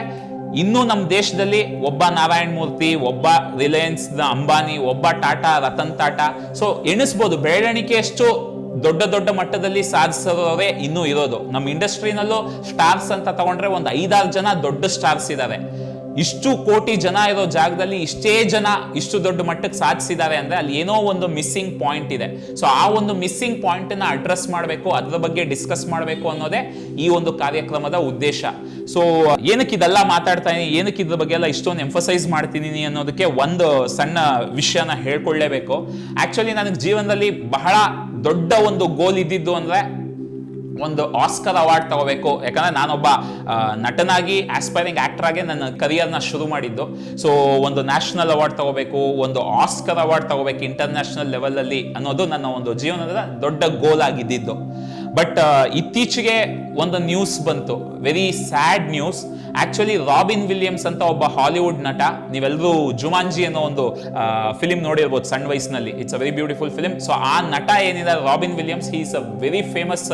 S1: ಇನ್ನೂ ನಮ್ಮ ದೇಶದಲ್ಲಿ ಒಬ್ಬ ನಾರಾಯಣ ಮೂರ್ತಿ, ಒಬ್ಬ ರಿಲಯನ್ಸ್ ಅಂಬಾನಿ, ಒಬ್ಬ ಟಾಟಾ, ರತನ್ ಟಾಟಾ. ಸೊ ಎಣಿಸ್ಬೋದು ಬೆಳವಣಿಗೆಯಷ್ಟು ದೊಡ್ಡ ದೊಡ್ಡ ಮಟ್ಟದಲ್ಲಿ ಸಾಧಿಸೋರೇ ಇನ್ನೂ ಇರೋದು. ನಮ್ಮ ಇಂಡಸ್ಟ್ರಿನಲ್ಲೂ ಸ್ಟಾರ್ಸ್ ಅಂತ ತಗೊಂಡ್ರೆ ಒಂದು ಐದಾರು ಜನ ದೊಡ್ಡ ಸ್ಟಾರ್ಸ್ ಇದ್ದಾರೆ ಇಷ್ಟು ಕೋಟಿ ಜನ ಇರೋ ಜಾಗದಲ್ಲಿ ಇಷ್ಟೇ ಜನ ಇಷ್ಟು ದೊಡ್ಡ ಮಟ್ಟಕ್ಕೆ ಸಾಧಿಸಿದ್ದಾರೆ ಅಂದ್ರೆ ಅಲ್ಲಿ ಏನೋ ಒಂದು ಮಿಸ್ಸಿಂಗ್ ಪಾಯಿಂಟ್ ಇದೆ. ಸೊ ಆ ಒಂದು ಮಿಸ್ಸಿಂಗ್ ಪಾಯಿಂಟ್ನ ಅಡ್ರೆಸ್ ಮಾಡಬೇಕು, ಅದರ ಬಗ್ಗೆ ಡಿಸ್ಕಸ್ ಮಾಡಬೇಕು ಅನ್ನೋದೇ ಈ ಒಂದು ಕಾರ್ಯಕ್ರಮದ ಉದ್ದೇಶ. ಸೊ ಏನಕ್ಕೆ ಇದೆಲ್ಲ ಮಾತಾಡ್ತಾ ಏನಕ್ಕೆ ಇದ್ರ ಬಗ್ಗೆ ಎಲ್ಲ ಇಷ್ಟೊಂದು ಎಂಫಸೈಸ್ ಮಾಡ್ತಿದ್ದೀನಿ ಅನ್ನೋದಕ್ಕೆ ಒಂದು ಸಣ್ಣ ವಿಷಯನ ಹೇಳ್ಕೊಳ್ಳೇಬೇಕು. ಆಕ್ಚುಲಿ ನನಗೆ ಜೀವನದಲ್ಲಿ ಬಹಳ ದೊಡ್ಡ ಒಂದು ಗೋಲ್ ಇದ್ದಿದ್ದು ಅಂದ್ರೆ ಒಂದು ಆಸ್ಕರ್ ಅವಾರ್ಡ್ ತಗೋಬೇಕು. ಯಾಕಂದ್ರೆ ನಾನೊಬ್ಬ ನಟನಾಗಿ ಆಸ್ಪೈರಿಂಗ್ ಆ್ಯಕ್ಟ್ರಾಗೆ ನನ್ನ ಕರಿಯರ್ನ ಶುರು ಮಾಡಿದ್ದು. ಸೊ ಒಂದು ನ್ಯಾಷನಲ್ ಅವಾರ್ಡ್ ತಗೋಬೇಕು, ಒಂದು ಆಸ್ಕರ್ ಅವಾರ್ಡ್ ತಗೋಬೇಕು ಇಂಟರ್ನ್ಯಾಷನಲ್ ಲೆವೆಲಲ್ಲಿ ಅನ್ನೋದು ನನ್ನ ಒಂದು ಜೀವನದ ದೊಡ್ಡ ಗೋಲ್ ಆಗಿದ್ದಿದ್ದು. ಬಟ್ ಇತ್ತೀಚೆಗೆ ಒಂದು ನ್ಯೂಸ್ ಬಂತು. Very sad news actually Robin Williams ಅಂತ ಒಬ್ಬ ಹಾಲಿವುಡ್ ನಟ ನೀವೆಲ್ಲರೂ ಜುಮಾಂಜಿ ಅನ್ನೋ ಒಂದು ಫಿಲಿಮ್ ನೋಡಿರ್ಬೋದು ಸಣ್ಣ ವಯಸ್ಸಿನಲ್ಲಿ. It's a very beautiful film so ಆ ನಟ ಏನಿದೆ Robin Williams he is a very famous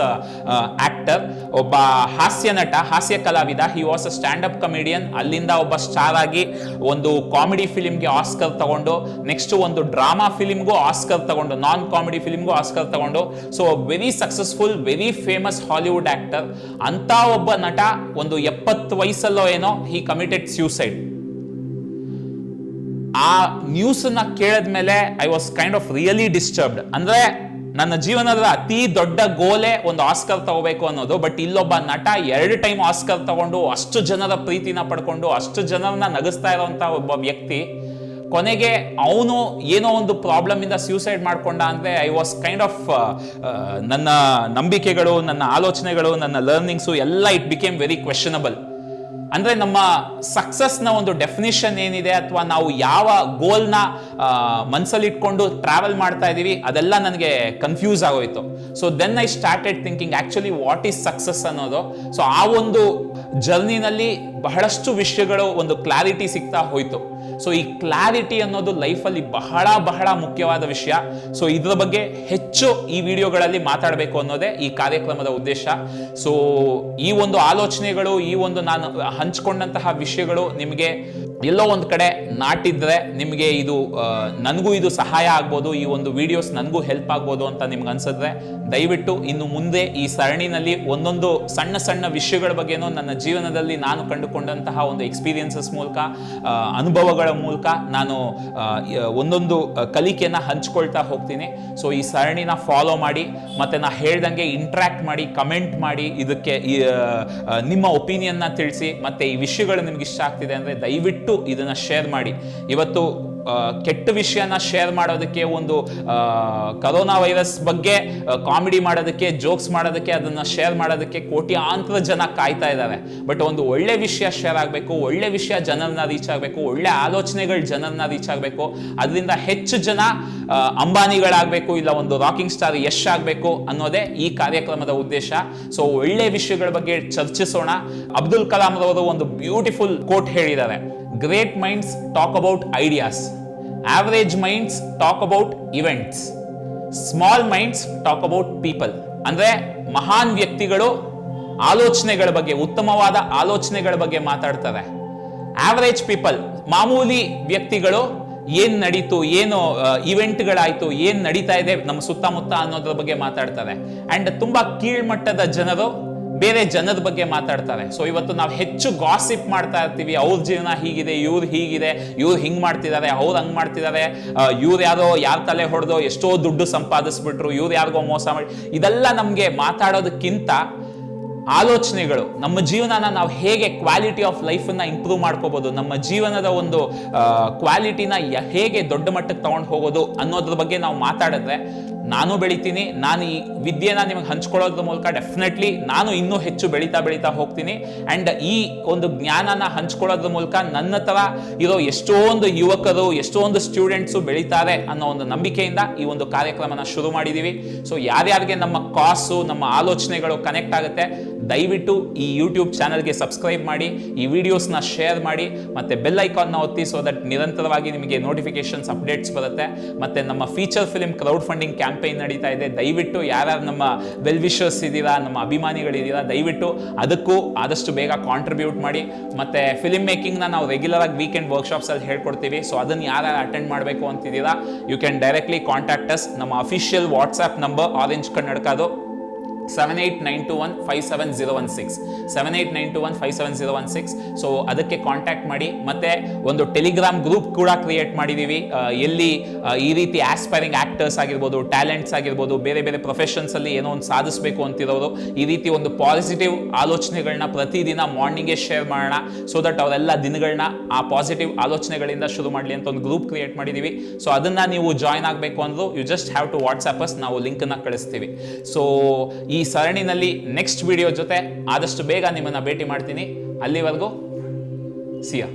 S1: actor ಒಬ್ಬ ಹಾಸ್ಯ ನಟ, ಹಾಸ್ಯ ಕಲಾವಿದ. He was a stand up comedian ಅಲ್ಲಿಂದ ಒಬ್ಬ ಸ್ಟಾರ್ ಆಗಿ ಒಂದು ಕಾಮಿಡಿ ಫಿಲಿಮ್ಗೆ ಆಸ್ಕರ್ ತಗೊಂಡು ನೆಕ್ಸ್ಟ್ ಒಂದು ಡ್ರಾಮಾ ಫಿಲಿಮ್ಗೂ ಆಸ್ಕರ್ ತಗೊಂಡು ನಾನ್ ಕಾಮಿಡಿ ಫಿಲಿಮ್ಗೂ ಆಸ್ಕರ್ ತಗೊಂಡು. So very successful very famous Hollywood actor ಅಂತ ಒಬ್ಬ ನಟ ಒಂದು ಎಪ್ಪತ್ತು ವಯಸ್ಸಲ್ಲೋ ಏನೋ ಹಿ ಕಮಿಟೆಡ್ ಸ್ಯೂಸೈಡ್ ಆ ನ್ಯೂಸ್ನ ಕೇಳಿದ್ಮೇಲೆ I was kind of really disturbed ಅಂದ್ರೆ ನನ್ನ ಜೀವನದ ಅತಿ ದೊಡ್ಡ ಗೋಲೆ ಒಂದು ಆಸ್ಕರ್ ತಗೋಬೇಕು ಅನ್ನೋದು ಬಟ್ ಇಲ್ಲೊಬ್ಬ ನಟ ಎರಡು ಟೈಮ್ ಆಸ್ಕರ್ ತಗೊಂಡು ಅಷ್ಟು ಜನರ ಪ್ರೀತಿನ ಪಡ್ಕೊಂಡು ಅಷ್ಟು ಜನರನ್ನ ನಗಿಸ್ತಾ ಇರೋಂಥ ಒಬ್ಬ ವ್ಯಕ್ತಿ, ಕೊನೆಗೆ ಅವನು ಏನೋ ಒಂದು ಪ್ರಾಬ್ಲಮ್ ಇಂದ ಸ್ಯೂಸೈಡ್ ಮಾಡ್ಕೊಂಡ ಅಂದ್ರೆ ಐ ವಾಸ್ ಕೈಂಡ್ ಆಫ್ ನನ್ನ ನಂಬಿಕೆಗಳು, ನನ್ನ ಆಲೋಚನೆಗಳು, ನನ್ನ ಲರ್ನಿಂಗ್ಸು ಎಲ್ಲ ಇಟ್ ಬಿಕೇಮ್ ವೆರಿ ಕ್ವೆಶನಬಲ್ ಅಂದ್ರೆ ನಮ್ಮ ಸಕ್ಸಸ್ನ ಒಂದು ಡೆಫಿನಿಷನ್ ಏನಿದೆ ಅಥವಾ ನಾವು ಯಾವ ಗೋಲ್ನ ಮನಸ್ಸಲ್ಲಿ ಇಟ್ಕೊಂಡು ಟ್ರಾವೆಲ್ ಮಾಡ್ತಾ ಇದ್ದೀವಿ ಅದೆಲ್ಲ ನನಗೆ ಕನ್ಫ್ಯೂಸ್ ಆಗೋಯ್ತು. So then I started thinking actually what is success ಅನ್ನೋದು. ಸೊ ಆ ಒಂದು ಜರ್ನಿನಲ್ಲಿ ಬಹಳಷ್ಟು ವಿಷಯಗಳು ಒಂದು ಕ್ಲಾರಿಟಿ ಸಿಗ್ತಾ ಹೋಯ್ತು. ಸೊ ಈ ಕ್ಲಾರಿಟಿ ಅನ್ನೋದು ಲೈಫಲ್ಲಿ ಬಹಳ ಬಹಳ ಮುಖ್ಯವಾದ ವಿಷಯ. ಸೊ ಇದ್ರ ಬಗ್ಗೆ ಹೆಚ್ಚು ಈ ವಿಡಿಯೋಗಳಲ್ಲಿ ಮಾತಾಡಬೇಕು ಅನ್ನೋದೇ ಈ ಕಾರ್ಯಕ್ರಮದ ಉದ್ದೇಶ. ಸೊ ಈ ಒಂದು ಆಲೋಚನೆಗಳು, ಈ ಒಂದು ನಾನು ಹಂಚ್ಕೊಂಡಂತಹ ವಿಷಯಗಳು ನಿಮಗೆ ಎಲ್ಲೋ ಒಂದು ಕಡೆ ನಾಟಿದ್ರೆ ನಿಮಗೆ ಇದು ನನಗೂ ಇದು ಸಹಾಯ ಆಗ್ಬೋದು, ಈ ಒಂದು ವಿಡಿಯೋಸ್ ನನಗೂ ಹೆಲ್ಪ್ ಆಗ್ಬೋದು ಅಂತ ನಿಮ್ಗೆ ಅನ್ಸಿದ್ರೆ ದಯವಿಟ್ಟು ಇನ್ನು ಮುಂದೆ ಈ ಸರಣಿನಲ್ಲಿ ಒಂದೊಂದು ಸಣ್ಣ ಸಣ್ಣ ವಿಷಯಗಳ ಬಗ್ಗೆನೂ ನನ್ನ ಜೀವನದಲ್ಲಿ ನಾನು ಕಂಡುಕೊಂಡಂತಹ ಒಂದು ಎಕ್ಸ್ಪೀರಿಯನ್ಸಸ್ ಮೂಲಕ ಅನುಭವಗಳ ಮೂಲಕ ನಾನು ಒಂದೊಂದು ಕಲಿಕೆಯನ್ನು ಹಂಚ್ಕೊಳ್ತಾ ಹೋಗ್ತೀನಿ. ಸೊ ಈ ಸರಣಿನ ಫಾಲೋ ಮಾಡಿ, ಮತ್ತು ನಾ ಹೇಳ್ದಂಗೆ ಇಂಟ್ರ್ಯಾಕ್ಟ್ ಮಾಡಿ ಕಮೆಂಟ್ ಮಾಡಿ, ಇದಕ್ಕೆ ನಿಮ್ಮ ಒಪಿನಿಯನ್ನ ತಿಳಿಸಿ, ಮತ್ತೆ ಈ ವಿಷಯಗಳು ನಿಮ್ಗೆ ಇಷ್ಟ ಆಗ್ತಿದೆ ಅಂದರೆ ದಯವಿಟ್ಟು ಇದನ್ನ ಶೇರ್ ಮಾಡಿ. ಇವತ್ತು ಕೆಟ್ಟ ವಿಷಯನ ಶೇರ್ ಮಾಡೋದಕ್ಕೆ ಒಂದು ಕರೋನಾ ವೈರಸ್ ಬಗ್ಗೆ ಕಾಮಿಡಿ ಮಾಡೋದಕ್ಕೆ ಜೋಕ್ಸ್ ಮಾಡೋದಕ್ಕೆ, ಅದನ್ನ ಶೇರ್ ಮಾಡೋದಕ್ಕೆ ಕೋಟ್ಯಾಂತರ ಜನ ಕಾಯ್ತಾ ಇದ್ದಾರೆ ಬಟ್ ಒಂದು ಒಳ್ಳೆ ವಿಷಯ ಶೇರ್ ಆಗಬೇಕು, ಒಳ್ಳೆ ವಿಷಯ ಜನರನ್ನ ರೀಚ್ ಆಗಬೇಕು, ಒಳ್ಳೆ ಆಲೋಚನೆಗಳು ಜನರನ್ನ ರೀಚ್ ಆಗಬೇಕು, ಅದರಿಂದ ಹೆಚ್ಚು ಜನ ಅಂಬಾನಿಗಳಾಗಬೇಕು, ಇಲ್ಲ ಒಂದು ರಾಕಿಂಗ್ ಸ್ಟಾರ್ ಯಶ್ ಆಗಬೇಕು ಅನ್ನೋದೇ ಈ ಕಾರ್ಯಕ್ರಮದ ಉದ್ದೇಶ. ಸೊ ಒಳ್ಳೆ ವಿಷಯಗಳ ಬಗ್ಗೆ ಚರ್ಚಿಸೋಣ. ಅಬ್ದುಲ್ ಕಲಾಂ ರವರು ಒಂದು ಬ್ಯೂಟಿಫುಲ್ ಕೋಟ್ ಹೇಳಿದ್ದಾರೆ. Great minds talk about ideas average minds talk about events small minds talk about people ಅಂದರೆ ಮಹಾನ್ ವ್ಯಕ್ತಿಗಳು ಆಲೋಚನೆಗಳ ಬಗ್ಗೆ, ಉತ್ತಮವಾದ ಆಲೋಚನೆಗಳ ಬಗ್ಗೆ ಮಾತಾಡ್ತಾರೆ ಆವರೇಜ್ ಪೀಪಲ್ ಮಾಮೂಲಿ ವ್ಯಕ್ತಿಗಳು ಏನು ನಡೀತು, ಏನು ಇವೆಂಟ್ಗಳಾಯಿತು ಏನು ನಡೀತಾ ಇದೆ, ನಮ್ಮ ಸುತ್ತಮುತ್ತ ಅನ್ನೋದ್ರ ಬಗ್ಗೆ ಮಾತಾಡ್ತಾರೆ ಆ್ಯಂಡ್ ತುಂಬ ಕೀಳ್ಮಟ್ಟದ ಜನರು ಬೇರೆ ಜನದ ಬಗ್ಗೆ ಮಾತಾಡ್ತಾರೆ. ಸೊ ಇವತ್ತು ನಾವು ಹೆಚ್ಚು ಗಾಸಿಪ್ ಮಾಡ್ತಾ ಇರ್ತೀವಿ. ಅವ್ರ ಜೀವನ ಹೀಗಿದೆ, ಇವ್ರು ಹೀಗಿದೆ, ಇವ್ರು ಹಿಂಗ್ ಮಾಡ್ತಿದ್ದಾರೆ ಅವ್ರು ಹಂಗ್ ಮಾಡ್ತಿದ್ದಾರೆ ಇವ್ರು ಯಾರೋ ಯಾರ ತಲೆ ಹೊಡೆದೋ ಎಷ್ಟೋ ದುಡ್ಡು ಸಂಪಾದಿಸ್ಬಿಟ್ರು, ಇವ್ರು ಯಾರಿಗೋ ಮೋಸ ಮಾಡಿ. ಇದೆಲ್ಲ ನಮಗೆ ಮಾತಾಡೋದಕ್ಕಿಂತ ಆಲೋಚನೆಗಳು, ನಮ್ಮ ಜೀವನನ ನಾವು ಹೇಗೆ ಕ್ವಾಲಿಟಿ ಆಫ್ ಲೈಫನ್ನ ಇಂಪ್ರೂವ್ ಮಾಡ್ಕೋಬೋದು, ನಮ್ಮ ಜೀವನದ ಒಂದು ಕ್ವಾಲಿಟಿನ ಹೇಗೆ ದೊಡ್ಡ ಮಟ್ಟಕ್ಕೆ ತಗೊಂಡು ಹೋಗೋದು ಅನ್ನೋದ್ರ ಬಗ್ಗೆ ನಾವು ಮಾತಾಡಿದ್ರೆ ನಾನು ಬೆಳಿತೀನಿ, ನಾನು ಈ ವಿದ್ಯೆನ ನಿಮಗೆ ಹಂಚ್ಕೊಳ್ಳೋದ್ರ ಮೂಲಕ ಡೆಫಿನೆಟ್ಲಿ ನಾನು ಇನ್ನೂ ಹೆಚ್ಚು ಬೆಳೀತಾ ಬೆಳೀತಾ ಹೋಗ್ತೀನಿ. ಆ್ಯಂಡ್ ಈ ಒಂದು ಜ್ಞಾನನ ಹಂಚ್ಕೊಳ್ಳೋದ್ರ ಮೂಲಕ ನನ್ನ ಥರ ಇರೋ ಎಷ್ಟೊಂದು ಯುವಕರು, ಎಷ್ಟೊಂದು ಸ್ಟೂಡೆಂಟ್ಸು ಬೆಳೀತಾರೆ ಅನ್ನೋ ಒಂದು ನಂಬಿಕೆಯಿಂದ ಈ ಒಂದು ಕಾರ್ಯಕ್ರಮನ ಶುರು ಮಾಡಿದ್ದೀವಿ ಸೊ ಯಾರ್ಯಾರಿಗೆ ನಮ್ಮ ಕಾಸು ನಮ್ಮ ಆಲೋಚನೆಗಳು ಕನೆಕ್ಟ್ ಆಗುತ್ತೆ ದಯವಿಟ್ಟು ಈ ಯೂಟ್ಯೂಬ್ ಚಾನಲ್ಗೆ ಸಬ್ಸ್ಕ್ರೈಬ್ ಮಾಡಿ, ಈ ವಿಡಿಯೋಸ್ನ ಶೇರ್ ಮಾಡಿ, ಮತ್ತು ಬೆಲ್ ಐಕಾನ್ನ ಒತ್ತಿ ಸೊ ದಟ್ ನಿರಂತರವಾಗಿ ನಿಮಗೆ ನೋಟಿಫಿಕೇಷನ್ಸ್ ಅಪ್ಡೇಟ್ಸ್ ಬರುತ್ತೆ. ಮತ್ತು ನಮ್ಮ feature film crowd funding campaign ನಡೀತಾ ಇದೆ. ದಯವಿಟ್ಟು ಯಾರ್ಯಾರು ನಮ್ಮ ವೆಲ್ ವಿಶರ್ಸ್ ಇದ್ದೀರಾ, ನಮ್ಮ ಅಭಿಮಾನಿಗಳಿದ್ದೀರಾ, ದಯವಿಟ್ಟು ಅದಕ್ಕೂ ಆದಷ್ಟು ಬೇಗ ಕಾಂಟ್ರಿಬ್ಯೂಟ್ ಮಾಡಿ. ಮತ್ತು ಫಿಲ್ಮ್ ಮೇಕಿಂಗ್ನ ನಾವು ರೆಗ್ಯುಲರ್ ಆಗಿ ವೀಕೆಂಡ್ ವರ್ಕ್ಶಾಪ್ಸಲ್ಲಿ ಹೇಳ್ಕೊಡ್ತೀವಿ. ಸೊ ಅದನ್ನು ಯಾರ್ಯಾರು ಅಟೆಂಡ್ ಮಾಡಬೇಕು ಅಂತಿದ್ದೀರಾ you can directly contact us ನಮ್ಮ official WhatsApp number orange ಕನ್ನಡಕದು seven eight nine two one five seven zero one six seven eight nine two five seven zero one six so ಅದಕ್ಕೆ contact ಮಾಡಿ, ಮತ್ತೆ ಒಂದು Telegram group ಕೂಡ create ಮಾಡಿದ್ದೀವಿ ಎಲ್ಲಿ ಈ ರೀತಿ ಆಸ್ಪೈರಿಂಗ್ ಆಕ್ಟರ್ಸ್ ಆಗಿರ್ಬೋದು ಟ್ಯಾಲೆಂಟ್ಸ್ ಆಗಿರ್ಬೋದು, ಬೇರೆ ಬೇರೆ ಪ್ರೊಫೆಷನ್ಸಲ್ಲಿ ಏನೋ ಒಂದು ಸಾಧಿಸಬೇಕು ಅಂತಿರೋರು, ಈ ರೀತಿ ಒಂದು ಪಾಸಿಟಿವ್ ಆಲೋಚನೆಗಳನ್ನ ಪ್ರತಿದಿನ ಮಾರ್ನಿಂಗೇ ಶೇರ್ ಮಾಡೋಣ ಸೊ ದಟ್ ಅವರೆಲ್ಲ ದಿನಗಳನ್ನ ಆ ಪಾಸಿಟಿವ್ ಆಲೋಚನೆಗಳಿಂದ ಶುರು ಮಾಡಲಿ ಅಂತ ಒಂದು ಗ್ರೂಪ್ ಕ್ರಿಯೇಟ್ ಮಾಡಿದ್ದೀವಿ ಸೊ ಅದನ್ನ ನೀವು ಜಾಯ್ನ್ ಆಗಬೇಕು ಅಂದರೂ you just have to WhatsApp us ನಾವು ಲಿಂಕನ್ನು ಕಳಿಸ್ತೀವಿ. ಸೊ ಈ ಸರಣಿನಲ್ಲಿ ನೆಕ್ಸ್ಟ್ ವಿಡಿಯೋ ಜೊತೆ ಆದಷ್ಟು ಬೇಗ ನಿಮ್ಮನ್ನು ಭೇಟಿ ಮಾಡ್ತೀನಿ. ಅಲ್ಲಿವರೆಗೂ ಸಿಯಾ